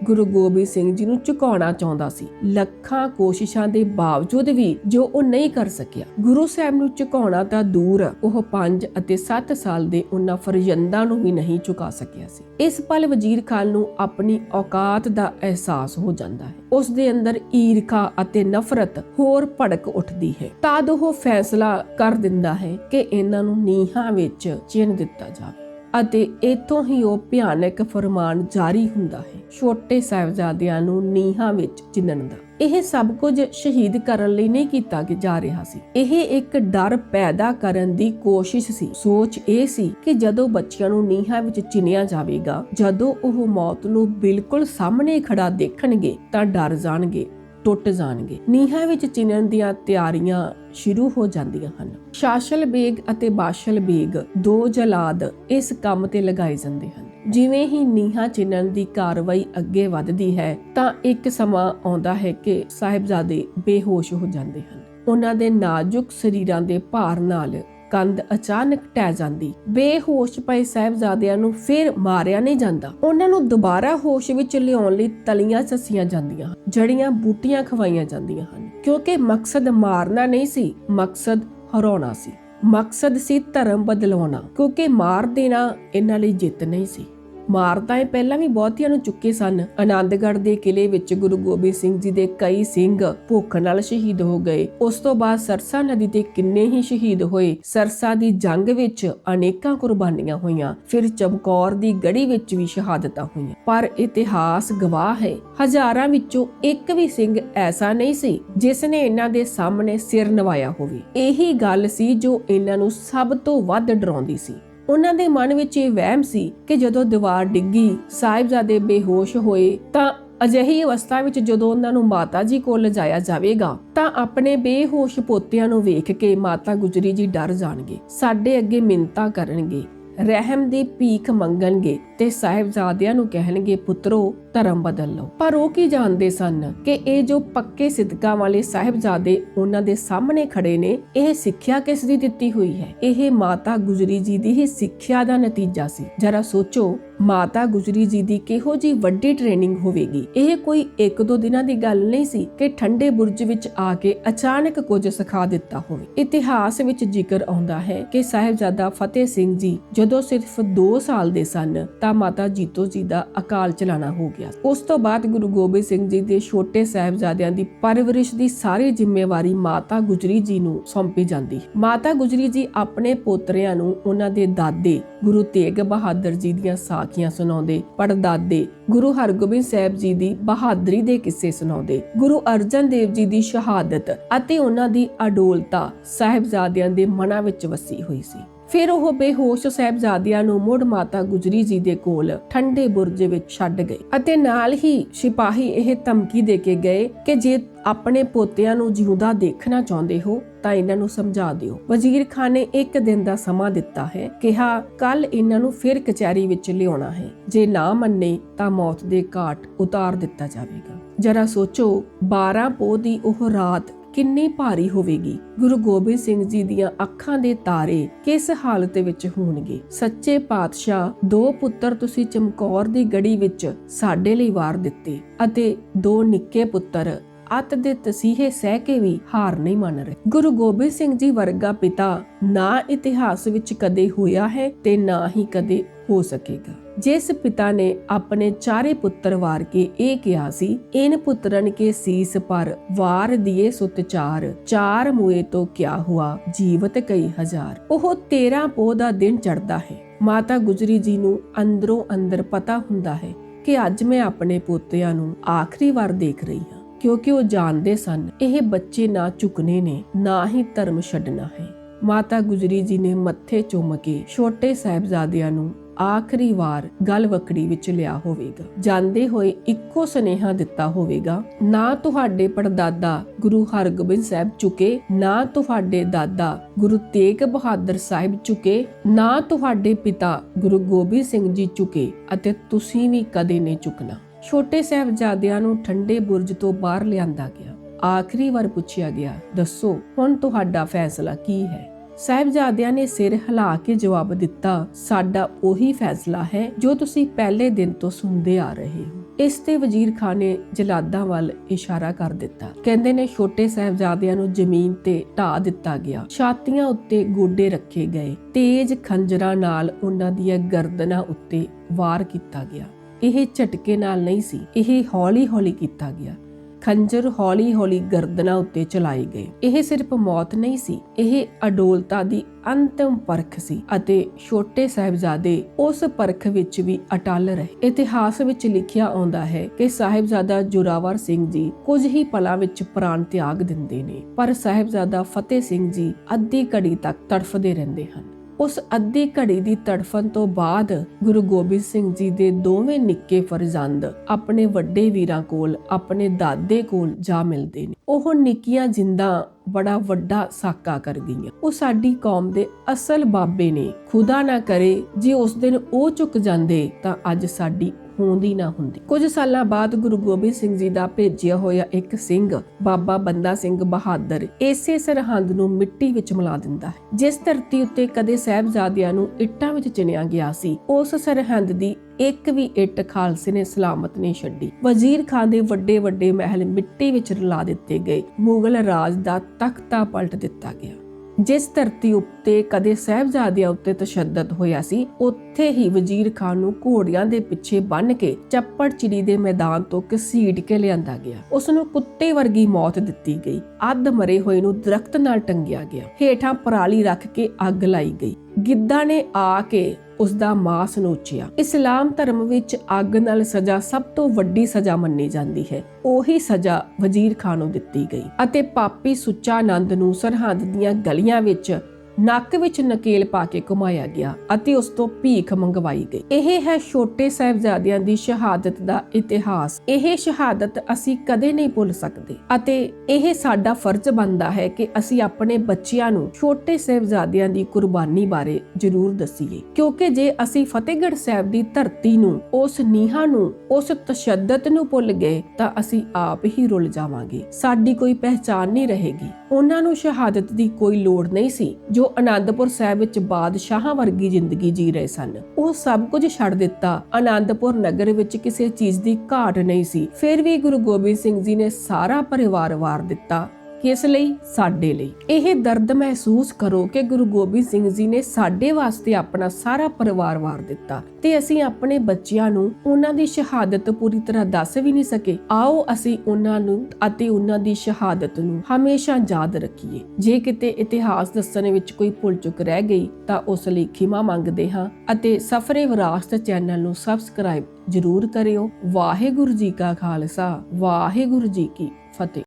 ਗੁਰੂ ਗੋਬਿੰਦ ਸਿੰਘ ਜੀ ਨੂੰ ਝੁਕਾਉਣਾ ਚਾਹੁੰਦਾ ਸੀ। ਲੱਖਾਂ ਕੋਸ਼ਿਸ਼ਾਂ ਦੇ ਬਾਵਜੂਦ ਵੀ ਜੋ ਉਹ ਨਹੀਂ ਕਰ ਸਕਿਆ। ਗੁਰੂ ਸਾਹਿਬ ਨੂੰ ਝੁਕਾਉਣਾ ਤਾਂ ਦੂਰ ਉਹ 5 ਅਤੇ 7 ਸਾਲ ਦੇ ਉਹਨਾਂ ਫਰਜ਼ੰਦਾਂ ਨੂੰ ਵੀ ਨਹੀਂ ਝੁਕਾ ਸਕਿਆ ਸੀ। ਇਸ ਪਲ ਵਜ਼ੀਰ ਖਾਨ ਨੂੰ ਆਪਣੀ ਔਕਾਤ ਦਾ ਅਹਿਸਾਸ ਹੋ ਜਾਂਦਾ ਹੈ। ਉਸ ਦੇ ਅੰਦਰ ਈਰਖਾ ਅਤੇ ਨਫ਼ਰਤ ਹੋਰ ਭੜਕ ਉੱਠਦੀ ਹੈ। ਤਦ ਉਹ ਫੈਸਲਾ ਕਰ ਦਿੰਦਾ ਹੈ ਕਿ ਇਹਨਾਂ ਨੂੰ ਨੀਹਾਂ ਵਿੱਚ ਚਿਣ ਦਿੱਤਾ ਜਾਵੇ। ਅਤੇ ਇਥੋਂ ਹੀ ਉਹ ਭਿਆਨਕ ਫਰਮਾਨ ਜਾਰੀ ਹੁੰਦਾ ਹੈ। ਛੋਟੇ ਸਾਹਿਬਜ਼ਾਦਿਆਂ ਨੂੰ ਨੀਹਾਂ ਵਿੱਚ ਚਿਣਨ ਦਾ। ਇਹ ਸਭ ਕੁਝ ਸ਼ਹੀਦ ਕਰਨ ਲਈ ਨਹੀਂ ਕੀਤਾ ਕਿ ਜਾ ਰਿਹਾ ਸੀ। ਇਹ ਇੱਕ ਡਰ ਪੈਦਾ ਕਰਨ ਦੀ ਕੋਸ਼ਿਸ਼ ਸੀ। ਸੋਚ ਇਹ ਸੀ ਕਿ ਜਦੋਂ ਬੱਚਿਆਂ ਨੂੰ ਨੀਹਾਂ ਵਿੱਚ ਚਿਣਿਆ ਜਾਵੇਗਾ, ਜਦੋਂ ਉਹ ਮੌਤ ਨੂੰ ਬਿਲਕੁਲ ਸਾਹਮਣੇ ਖੜਾ ਦੇਖਣਗੇ, ਤਾਂ ਡਰ ਜਾਣਗੇ। ਟੁੱਟ ਜਾਣਗੇ। ਨੀਹਾਂ ਵਿੱਚ ਚਿਣਨ ਦੀਆਂ ਤਿਆਰੀਆਂ ਸ਼ੁਰੂ ਹੋ ਜਾਂਦੀਆਂ ਹਨ। ਸ਼ਾਸ਼ਲ ਬੇਗ ਅਤੇ ਬਾਸ਼ਲ ਬੇਗ ਦੋ ਜਲਾਦ ਇਸ ਕੰਮ ਤੇ ਲਗਾਏ ਜਾਂਦੇ ਹਨ। ਜਿਵੇਂ ਹੀ ਨੀਹਾਂ ਚਿਣਨ ਦੀ ਕਾਰਵਾਈ ਅੱਗੇ ਵੱਧਦੀ ਹੈ, ਤਾਂ ਇੱਕ ਸਮਾਂ ਆਉਂਦਾ ਹੈ ਕਿ ਸਾਹਿਬਜ਼ਾਦੇ ਬੇਹੋਸ਼ ਹੋ ਜਾਂਦੇ ਹਨ। ਉਹਨਾਂ ਦੇ ਨਾਜ਼ੁਕ ਸਰੀਰਾਂ ਦੇ ਭਾਰ ਨਾਲ ਕੰਧ ਅਚਾਨਕ ਟਹਿ ਜਾਂਦੀ। ਬੇਹੋਸ਼ ਪਏ ਸਾਹਿਬਜ਼ਾਦਿਆਂ ਨੂੰ ਫਿਰ ਮਾਰਿਆ ਨਹੀਂ ਜਾਂਦਾ। ਉਹਨਾਂ ਨੂੰ ਦੁਬਾਰਾ ਹੋਸ਼ ਵਿੱਚ ਲਿਆਉਣ ਲਈ ਤਲੀਆਂ ਸੱਸੀਆਂ ਜਾਂਦੀਆਂ ਹਨ, ਜੜੀਆਂ ਬੂਟੀਆਂ ਖਵਾਈਆਂ ਜਾਂਦੀਆਂ ਹਨ। ਕਿਉਂਕਿ ਮਕਸਦ ਮਾਰਨਾ ਨਹੀਂ ਸੀ, ਮਕਸਦ ਹਰਾਉਣਾ ਸੀ। ਮਕਸਦ ਸੀ ਧਰਮ ਬਦਲਾਉਣਾ, ਕਿਉਂਕਿ ਮਾਰ ਦੇਣਾ ਇਹਨਾਂ ਲਈ ਜਿੱਤ ਨਹੀਂ ਸੀ। ਮਾਰਤਾ ਇਹ ਪਹਿਲਾਂ ਵੀ ਬਹੁਤੀਆਂ ਨੂੰ ਚੁੱਕੇ ਸਨ। ਆਨੰਦਗੜ੍ਹ ਦੇ ਕਿਲੇ ਵਿੱਚ ਗੁਰੂ ਗੋਬਿੰਦ ਸਿੰਘ ਜੀ ਦੇ ਕਈ ਸਿੰਘ ਭੁੱਖ ਨਾਲ ਸ਼ਹੀਦ ਹੋ ਗਏ। ਉਸ ਤੋਂ ਬਾਅਦ ਸਰਸਾ ਨਦੀ ਤੇ ਕਿੰਨੇ ਹੀ ਸ਼ਹੀਦ ਹੋਏ। ਸਰਸਾ ਦੀ ਜੰਗ ਵਿੱਚ ਅਨੇਕਾਂ ਕੁਰਬਾਨੀਆਂ ਹੋਈਆਂ। ਫਿਰ ਚਮਕੌਰ ਦੀ ਗੜੀ ਵਿੱਚ ਵੀ ਸ਼ਹਾਦਤਾਂ ਹੋਈਆਂ। ਪਰ ਇਤਿਹਾਸ ਗਵਾਹ ਹੈ। ਹਜ਼ਾਰਾਂ ਵਿੱਚੋਂ ਇੱਕ ਵੀ ਸਿੰਘ ਐਸਾ ਨਹੀਂ ਸੀ ਜਿਸ ਨੇ ਇਹਨਾਂ ਦੇ ਸਾਹਮਣੇ ਸਿਰ ਨਵਾਇਆ ਹੋਵੇ। ਇਹੀ ਗੱਲ ਸੀ ਜੋ ਇਹਨਾਂ ਨੂੰ ਸਭ ਤੋਂ ਵੱਧ ਡਰਾਉਂਦੀ ਸੀ। ਉਹਨਾਂ ਦੇ ਮਨ ਵਿੱਚ ਇਹ ਵਹਿਮ ਸੀ ਕਿ ਜਦੋਂ ਦੀਵਾਰ ਡਿੱਗੀ, ਸਾਹਿਬਜ਼ਾਦੇ ਬੇਹੋਸ਼ ਹੋਏ, ਤਾਂ ਅਜਿਹੀ ਅਵਸਥਾ ਵਿੱਚ ਜਦੋਂ ਉਹਨਾਂ ਨੂੰ ਮਾਤਾ ਜੀ ਕੋਲ ਲਿਜਾਇਆ ਜਾਵੇਗਾ, ਤਾਂ ਆਪਣੇ ਬੇਹੋਸ਼ ਪੋਤਿਆਂ ਨੂੰ ਵੇਖ ਕੇ ਮਾਤਾ ਗੁਜਰੀ ਜੀ ਡਰ ਜਾਣਗੇ, ਸਾਡੇ ਅੱਗੇ ਮਿੰਤਾ ਕਰਨਗੇ, ਰਹਿਮ ਦੀ ਭੀਖ ਮੰਗਣਗੇ ਤੇ ਸਾਹਿਬਜ਼ਾਦਿਆਂ ਨੂੰ ਕਹਿਣਗੇ, ਪੁੱਤਰੋ ਧਰਮ ਬਦਲ। ਲਓ ਪਰ ਉਹ ਕੀ ਜਾਣਦੇ ਸਨ ਕਿ ਇਹ ਜੋ ਪੱਕੇ ਸਿੱਧਕਾਂ ਵਾਲੇ ਸਾਹਿਬਜ਼ਾਦੇ ਉਹਨਾਂ ਦੇ ਸਾਹਮਣੇ ਖੜੇ ਨੇ, ਇਹ ਸਿੱਖਿਆ ਕਿਸ ਦੀ ਦਿੱਤੀ ਹੋਈ ਹੈ? ਇਹ ਮਾਤਾ ਗੁਜਰੀ ਜੀ ਦੀ ਹੀ ਸਿੱਖਿਆ ਦਾ ਨਤੀਜਾ ਸੀ। ਜਰਾ ਸੋਚੋ, ਮਾਤਾ ਗੁਜਰੀ ਜੀ ਦੀ ਕਿਹੋ ਜੀ ਵੱਡੀ ਟ੍ਰੇਨਿੰਗ ਹੋਵੇਗੀ? ਇਹ ਕੋਈ ਇੱਕ ਦੋ ਦਿਨਾਂ ਦੀ ਗੱਲ ਨਹੀਂ ਸੀ ਕਿ ਠੰਡੇ ਬੁਰਜ ਵਿੱਚ ਆ ਕੇ ਅਚਾਨਕ ਕੁਝ ਸਿਖਾ ਦਿੱਤਾ ਹੋਵੇ। ਇਤਿਹਾਸ ਵਿੱਚ ਜ਼ਿਕਰ ਆਉਂਦਾ ਹੈ ਕਿ ਸਾਹਿਬਜ਼ਾਦਾ ਫਤਿਹ ਸਿੰਘ ਜੀ ਜਦੋਂ ਸਿਰਫ 2 ਸਾਲ ਦੇ ਸਨ, ਤਾਂ ਮਾਤਾ ਜੀਤੋ ਜੀ ਦਾ ਅਕਾਲ ਚਲਾਣਾ ਹੋ ਗਿਆ। ਉਸ ਤੋਂ ਬਾਅਦ ਗੁਰੂ ਗੋਬਿੰਦ ਸਿੰਘ ਜੀ ਦੇ ਛੋਟੇ ਸਾਹਿਬਜ਼ਾਦਿਆਂ ਦੀ ਪਰਵਰਿਸ਼ ਦੀ ਸਾਰੀ ਜ਼ਿੰਮੇਵਾਰੀ ਮਾਤਾ ਗੁਜਰੀ ਜੀ ਨੂੰ ਸੌਂਪੀ ਜਾਂਦੀ। ਮਾਤਾ ਗੁਜਰੀ ਜੀ ਆਪਣੇ ਪੋਤਰਿਆਂ ਨੂੰ ਉਹਨਾਂ ਦੇ ਦਾਦੇ ਗੁਰੂ ਤੇਗ ਬਹਾਦਰ ਜੀ ਦੀਆਂ ਸਾਖੀਆਂ ਸੁਣਾਉਂਦੇ, ਪੜਦਾਦੇ ਗੁਰੂ ਹਰਗੋਬਿੰਦ ਸਾਹਿਬ ਜੀ ਦੀ ਬਹਾਦਰੀ ਦੇ ਕਿੱਸੇ ਸੁਣਾਉਂਦੇ, ਗੁਰੂ ਅਰਜਨ ਦੇਵ ਜੀ ਦੀ ਸ਼ਹਾਦਤ ਅਤੇ ਉਹਨਾਂ ਦੀ ਅਡੋਲਤਾ ਸਾਹਿਬਜ਼ਾਦਿਆਂ ਦੇ ਮਨਾਂ ਵਿੱਚ ਵਸੀ ਹੋਈ ਸੀ। ਫਿਰ ਉਹ ਬੇਹੋਸ਼ ਸਾਹਿਬਜ਼ਾਦਿਆਂ ਨੂੰ ਮੁੜ ਮਾਤਾ ਗੁਜਰੀ ਜੀ ਦੇ ਕੋਲ ਠੰਡੇ ਬੁਰਜ ਵਿੱਚ ਛੱਡ ਗਏ ਅਤੇ ਨਾਲ ਹੀ ਸਿਪਾਹੀ ਇਹ ਧਮਕੀ ਦੇ ਕੇ ਗਏ ਕਿ ਜੇ ਆਪਣੇ ਪੋਤਿਆਂ ਨੂੰ ਜਿਉਂਦਾ ਦੇਖਣਾ ਚਾਹੁੰਦੇ ਹੋ ਤਾਂ ਇਹਨਾਂ ਨੂੰ ਸਮਝਾ ਦਿਓ। ਵਜ਼ੀਰ ਖਾਨ ਨੇ ਇੱਕ ਦਿਨ ਦਾ ਸਮਾਂ ਦਿੱਤਾ ਹੈ, ਕਿਹਾ, ਕੱਲ ਇਹਨਾਂ ਨੂੰ ਫਿਰ ਕਚਹਿਰੀ ਵਿੱਚ ਲਿਆਉਣਾ ਹੈ। ਜੇ ਨਾ ਮੰਨੇ ਤਾਂ ਮੌਤ ਦੇ ਘਾਟ ਉਤਾਰ ਦਿੱਤਾ ਜਾਵੇਗਾ। ਜਰਾ ਸੋਚੋ 12 ਪੋਹ ਦੀ ਉਹ ਰਾਤ ਕਿੰਨੀ ਭਾਰੀ ਹੋਵੇਗੀ? ਗੁਰੂ ਗੋਬਿੰਦ ਸਿੰਘ ਜੀ ਦੀਆਂ ਅੱਖਾਂ ਦੇ ਤਾਰੇ ਕਿਸ ਹਾਲਤ ਵਿੱਚ ਹੋਣਗੇ? ਸੱਚੇ ਪਾਤਸ਼ਾਹ, ਦੋ ਪੁੱਤਰ ਤੁਸੀਂ ਚਮਕੌਰ ਦੀ ਗੜੀ ਵਿੱਚ ਸਾਡੇ ਲਈ ਵਾਰ ਦਿੱਤੇ ਅਤੇ ਦੋ ਨਿੱਕੇ ਪੁੱਤਰ, ਅੱਤ ਦੇ ਤਸੀਹੇ ਸਹਿ ਕੇ ਵੀ ਹਾਰ ਨਹੀਂ ਮੰਨ ਰਹੇ। ਗੁਰੂ ਗੋਬਿੰਦ ਸਿੰਘ ਜੀ ਵਰਗਾ ਪਿਤਾ ਨਾ ਇਤਿਹਾਸ ਵਿੱਚ ਕਦੇ ਹੋਇਆ ਹੈ ਤੇ ਨਾ ਹੀ ਕਦੇ ਹੋ ਸਕੇਗਾ। ਜਿਸ ਪਿਤਾ ਨੇ ਆਪਣੇ ਚਾਰੇ ਪੁੱਤਰ ਵਾਰ ਕੇ ਇਹ ਕਿਹਾ ਸੀ, ਇਨ ਪੁੱਤਰਨ ਕੇ ਸੀਸ ਪਰ ਵਾਰ ਦਿਏ ਸੁਤ ਚਾਰ ਚਾਰ ਮੂਏ ਤੋਂ ਕਿਆ ਹੁਆ, ਜੀਵਤ ਕਈ ਹਜ਼ਾਰ। ਉਹ 13 ਪੋਹ ਦਾ ਦਿਨ ਚੜਦਾ ਹੈ। ਮਾਤਾ ਗੁਜਰੀ ਜੀ ਨੂੰ ਅੰਦਰੋਂ ਅੰਦਰ ਪਤਾ ਹੁੰਦਾ ਹੈ ਕਿ ਅੱਜ ਮੈਂ ਆਪਣੇ ਪੋਤਿਆਂ ਨੂੰ ਆਖਰੀ ਵਾਰ ਦੇਖ ਰਹੀ ਹਾਂ, ਕਿਉਂਕਿ ਉਹ ਜਾਣਦੇ ਸਨ, ਇਹ ਬੱਚੇ ਨਾ ਝੁਕਨੇ ਨੇ, ਨਾ ਹੀ ਧਰਮ ਛੱਡਣਾ ਹੈ। ਮਾਤਾ ਗੁਜਰੀ ਜੀ ਨੇ ਮੱਥੇ ਚੁੰਮ ਕੇ ਛੋਟੇ ਸਾਹਿਬਜ਼ਾਦਿਆਂ ਨੂੰ ਆਖਰੀ ਵਾਰ ਗਲ ਵਿੱਚ ਲਿਆ ਹੋਵੇਗਾ। ਜਾਂਦੇ ਹੋਏ ਇੱਕੋ ਸੁਨੇਹਾ ਦਿੱਤਾ ਹੋਵੇਗਾ, ਨਾ ਤੁਹਾਡੇ ਪੜਦਾਦਾ ਗੁਰੂ ਹਰਗੋਬਿੰਦ ਸਾਹਿਬ ਚੁਕੇ ਨਾ ਤੁਹਾਡੇ ਦਾਦਾ ਗੁਰੂ ਤੇਗ ਬਹਾਦਰ ਸਾਹਿਬ ਚੁਕੇ ਨਾ ਤੁਹਾਡੇ ਪਿਤਾ ਗੁਰੂ ਗੋਬਿੰਦ ਸਿੰਘ ਜੀ ਚੁਕੇ ਅਤੇ ਤੁਸੀਂ ਵੀ ਕਦੇ ਨਹੀਂ ਚੁਕਣਾ ਛੋਟੇ ਸਾਹਿਬਜ਼ਾਦਿਆਂ ਨੂੰ ਠੰਡੇ ਬੁਰਜ ਤੋਂ ਬਾਹਰ ਲਿਆਂਦਾ ਗਿਆ। ਆਖਰੀ ਵਾਰ ਪੁੱਛਿਆ ਗਿਆ, ਦੱਸੋ, ਹੁਣ ਤੁਹਾਡਾ ਫੈਸਲਾ ਕੀ ਹੈ? ਸਾਹਿਬਜ਼ਾਦਿਆਂ ਨੇ ਸਿਰ ਹਿਲਾ ਕੇ ਜਵਾਬ ਦਿੱਤਾ, ਸਾਡਾ ਉਹੀ ਫੈਸਲਾ ਹੈ ਜੋ ਤੁਸੀਂ ਪਹਿਲੇ ਦਿਨ ਤੋਂ ਸੁਣਦੇ ਆ ਰਹੇ ਹੋ। ਇਸ ਤੇ ਵਜ਼ੀਰ ਖਾਨ ਨੇ ਜਲਾਦਾਂ ਵੱਲ ਇਸ਼ਾਰਾ ਕਰ ਦਿੱਤਾ। ਕਹਿੰਦੇ ਨੇ, ਛੋਟੇ ਸਾਹਿਬਜ਼ਾਦਿਆਂ ਨੂੰ ਜ਼ਮੀਨ ਤੇ ਢਾ ਦਿੱਤਾ ਗਿਆ। ਛਾਤੀਆਂ ਉੱਤੇ ਗੋਡੇ ਰੱਖੇ ਗਏ। ਤੇਜ਼ ਖੰਜਰਾਂ ਨਾਲ ਉਹਨਾਂ ਦੀਆਂ ਗਰਦਨਾਂ ਉੱਤੇ ਵਾਰ ਕੀਤਾ ਗਿਆ। ਇਹ ਝਟਕੇ ਨਾਲ ਨਹੀਂ ਸੀ, ਇਹ ਹੌਲੀ-ਹੌਲੀ ਕੀਤਾ ਗਿਆ। ਖੰਜਰ ਹੌਲੀ-ਹੌਲੀ ਗਰਦਨਾਂ ਉੱਤੇ ਚਲਾਏ ਗਏ। ਇਹ ਸਿਰਫ ਮੌਤ ਨਹੀਂ ਸੀ, ਇਹ ਅਡੋਲਤਾ ਦੀ ਅੰਤਮ ਪਰਖ ਸੀ ਅਤੇ ਛੋਟੇ ਸਾਹਿਬਜ਼ਾਦੇ ਉਸ ਪਰਖ ਵਿੱਚ ਵੀ ਅਟਲ ਰਹੇ। ਇਤਿਹਾਸ ਵਿੱਚ ਲਿਖਿਆ ਆਉਂਦਾ ਹੈ ਕਿ ਸਾਹਿਬਜ਼ਾਦਾ ਜੁਰਾਵਰ ਸਿੰਘ ਜੀ ਕੁਝ ਹੀ ਪਲਾਂ ਵਿੱਚ ਪ੍ਰਾਣ ਤਿਆਗ ਦਿੰਦੇ ਨੇ, ਪਰ ਸਾਹਿਬਜ਼ਾਦਾ ਫਤਿਹ ਸਿੰਘ ਜੀ ਅੱਧੀ ਘੜੀ ਤੱਕ ਤੜਫਦੇ ਰਹਿੰਦੇ ਹਨ। ਉਸ ਅੱਧੀ ਘੜੀ ਦੀ ਤੜਫਣ ਤੋਂ ਬਾਅਦ ਗੁਰੂ ਗੋਬਿੰਦ ਸਿੰਘ ਜੀ ਦੇ ਦੋਵੇਂ ਨਿੱਕੇ ਫਰਜ਼ੰਦ ਆਪਣੇ ਵੱਡੇ ਵੀਰਾਂ ਕੋਲ, ਆਪਣੇ ਦਾਦੇ ਕੋਲ ਜਾ ਮਿਲਦੇ ਨੇ। ਉਹ ਨਿੱਕੀਆਂ ਜਿੰਦਾਂ ਬੜਾ ਵੱਡਾ ਸਾਕਾ ਕਰ ਗਈਆਂ ਉਹ ਸਾਡੀ ਕੌਮ ਦੇ ਅਸਲ ਬਾਬੇ ਨੇ। ਖੁਦਾ ਨਾ ਕਰੇ, ਜੇ ਉਸ ਦਿਨ ਉਹ ਚੁੱਕ ਜਾਂਦੇ ਤਾਂ ਅੱਜ ਸਾਡੀ ਹੋਂਦੀ ਨਾ ਹੁੰਦੀ। ਕੁਝ ਸਾਲਾਂ ਬਾਅਦ ਗੁਰੂ ਗੋਬਿੰਦ ਸਿੰਘ ਜੀ ਦਾ ਭੇਜਿਆ ਹੋਇਆ ਇੱਕ ਸਿੰਘ, ਬਾਬਾ ਬੰਦਾ ਸਿੰਘ ਬਹਾਦਰ, ਇਸੇ ਸਰਹੰਦ ਨੂੰ ਮਿੱਟੀ ਵਿੱਚ ਮਿਲਾ ਦਿੰਦਾ ਹੈ। ਜਿਸ ਧਰਤੀ ਉੱਤੇ ਕਦੇ ਸਾਹਿਬਜ਼ਾਦਿਆਂ ਨੂੰ ਇੱਟਾਂ ਵਿੱਚ ਚਿਣਿਆ ਗਿਆ ਸੀ, ਉਸ ਸਰਹੰਦ ਦੀ ਇੱਕ ਵੀ ਇੱਟ ਖਾਲਸੇ ਨੇ ਸਲਾਮਤ ਨਹੀਂ ਛੱਡੀ। ਵਜ਼ੀਰ ਖਾਨ ਦੇ ਵੱਡੇ ਵੱਡੇ ਮਹਿਲ ਮਿੱਟੀ ਵਿੱਚ ਰਲਾ ਦਿੱਤੇ ਗਏ। ਮੁਗਲ ਰਾਜ ਦਾ ਤਖਤਾ ਪਲਟ ਦਿੱਤਾ ਗਿਆ। ਜਿਸ ਧਰਤੀ ਉੱਤੇ ਕਦੇ ਸਹਿਬਜ਼ਾਦਿਆਂ ਉੱਤੇ ਤਸ਼ੱਦਦ ਹੋਇਆ ਸੀ, ਉੱਥੇ ਹੀ ਵਜ਼ੀਰ ਖਾਨ ਨੂੰ ਘੋੜਿਆਂ ਦੇ ਪਿੱਛੇ ਬੰਨ ਕੇ ਚੱਪੜ ਚਿੜੀ ਦੇ ਮੈਦਾਨ ਤੋਂ ਘਸੀਟ ਕੇ ਲਿਆਂਦਾ ਗਿਆ। ਉਸ ਨੂੰ ਕੁੱਤੇ ਵਰਗੀ ਮੌਤ ਦਿੱਤੀ ਗਈ। ਅੱਧ ਮਰੇ ਹੋਏ ਨੂੰ ਦਰਖਤ ਨਾਲ ਟੰਗਿਆ ਗਿਆ। ਹੇਠਾਂ ਪਰਾਲੀ ਰੱਖ ਕੇ ਅੱਗ ਲਾਈ ਗਈ। ਗਿੱਧਾ ਨੇ ਆ ਕੇ ਉਸ ਦਾ ਮਾਸ ਨੋਚਿਆ ਇਸਲਾਮ ਧਰਮ ਵਿੱਚ ਅੱਗ ਨਾਲ ਸਜ਼ਾ ਸਭ ਤੋਂ ਵੱਡੀ ਸਜ਼ਾ ਮੰਨੀ ਜਾਂਦੀ ਹੈ। ਉਹੀ ਸਜ਼ਾ ਵਜ਼ੀਰ ਖਾਨ ਨੂੰ ਦਿੱਤੀ ਗਈ। ਅਤੇ ਪਾਪੀ ਸੁੱਚਾ ਆਨੰਦ ਨੂੰ ਸਰਹੰਦ ਦੀਆਂ ਗਲੀਆਂ ਵਿੱਚ ਨੱਕ ਵਿੱਚ ਨਕੇਲ ਪਾ ਕੇ ਘੁਮਾਇਆ ਗਿਆ ਅਤੇ ਉਸ ਤੋਂ ਭੀਖ ਮੰਗਵਾਈ ਗਈ। ਇਹ ਹੈ ਛੋਟੇ ਸਾਹਿਬਜ਼ਾਦਿਆਂ ਦੀ ਸ਼ਹਾਦਤ ਦਾ ਇਤਿਹਾਸ। ਇਹ ਸ਼ਹਾਦਤ ਅਸੀਂ ਕਦੇ ਨਹੀਂ ਭੁੱਲ ਸਕਦੇ ਅਤੇ ਇਹ ਸਾਡਾ ਫਰਜ਼ ਬਣਦਾ ਹੈ ਕਿ ਅਸੀਂ ਆਪਣੇ ਬੱਚਿਆਂ ਨੂੰ ਛੋਟੇ ਸਾਹਿਬਜ਼ਾਦਿਆਂ ਦੀ ਕੁਰਬਾਨੀ ਬਾਰੇ ਜ਼ਰੂਰ ਦਸੀਏ। ਕਿਉਂਕਿ ਜੇ ਅਸੀਂ ਫਤਿਹਗੜ੍ਹ ਸਾਹਿਬ ਦੀ ਧਰਤੀ ਨੂੰ, ਉਸ ਨੀਹਾਂ ਨੂੰ, ਉਸ ਤਸ਼ੱਦਦ ਨੂੰ ਭੁੱਲ ਗਏ ਤਾਂ ਅਸੀਂ ਆਪ ਹੀ ਰੁੱਲ ਜਾਵਾਂਗੇ। ਸਾਡੀ ਕੋਈ ਪਹਿਚਾਨ ਨਹੀਂ ਰਹੇਗੀ। ਉਹਨਾਂ ਨੂੰ ਸ਼ਹਾਦਤ ਦੀ ਕੋਈ ਲੋੜ ਨਹੀਂ ਸੀ, ਜੋ ਜੋ ਆਨੰਦਪੁਰ ਸਾਹਿਬ ਵਿੱਚ ਬਾਦਸ਼ਾਹਾਂ ਵਰਗੀ ਜ਼ਿੰਦਗੀ ਜੀ ਰਹੇ ਸਨ। ਉਹ ਸਭ ਕੁਝ ਛੱਡ ਦਿੱਤਾ। ਆਨੰਦਪੁਰ ਨਗਰ ਵਿੱਚ ਕਿਸੇ ਚੀਜ਼ ਦੀ ਘਾਟ ਨਹੀਂ ਸੀ। ਫਿਰ ਵੀ ਗੁਰੂ ਗੋਬਿੰਦ ਸਿੰਘ ਜੀ ਨੇ ਸਾਰਾ ਪਰਿਵਾਰ ਵਾਰ ਦਿੱਤਾ। ਕਿਸ ਲਈ? ਸਾਡੇ ਲਈ। ਇਹ ਦਰਦ ਮਹਿਸੂਸ ਕਰੋ ਕਿ ਗੁਰੂ ਗੋਬਿੰਦ ਸਿੰਘ ਜੀ ਨੇ ਸਾਡੇ ਵਾਸਤੇ ਆਪਣਾ ਸਾਰਾ ਪਰਿਵਾਰ ਵਾਰ ਦਿੱਤਾ ਤੇ ਅਸੀਂ ਆਪਣੇ ਬੱਚਿਆਂ ਨੂੰ ਉਹਨਾਂ ਦੀ ਸ਼ਹਾਦਤ ਪੂਰੀ ਤਰ੍ਹਾਂ ਦੱਸ ਵੀ ਨਹੀਂ ਸਕੇ। ਆਓ ਅਸੀਂ ਉਹਨਾਂ ਨੂੰ ਅਤੇ ਉਹਨਾਂ ਦੀ ਸ਼ਹਾਦਤ ਨੂੰ ਹਮੇਸ਼ਾ ਯਾਦ ਰੱਖੀਏ। ਜੇ ਕਿਤੇ ਇਤਿਹਾਸ ਦੱਸਣ ਵਿੱਚ ਕੋਈ ਭੁੱਲ ਚੁੱਕ ਰਹਿ ਗਈ ਤਾਂ ਉਸ ਲਈ ਖਿਮਾ ਮੰਗਦੇ ਹਾਂ ਅਤੇ ਸਫਰੇ ਵਿਰਾਸਤ ਚੈਨਲ ਨੂੰ ਸਬਸਕ੍ਰਾਈਬ ਜਰੂਰ ਕਰਿਓ। ਵਾਹਿਗੁਰੂ ਜੀ ਕਾ ਖਾਲਸਾ, ਵਾਹਿਗੁਰੂ ਜੀ ਕੀ ਫਤਿਹ।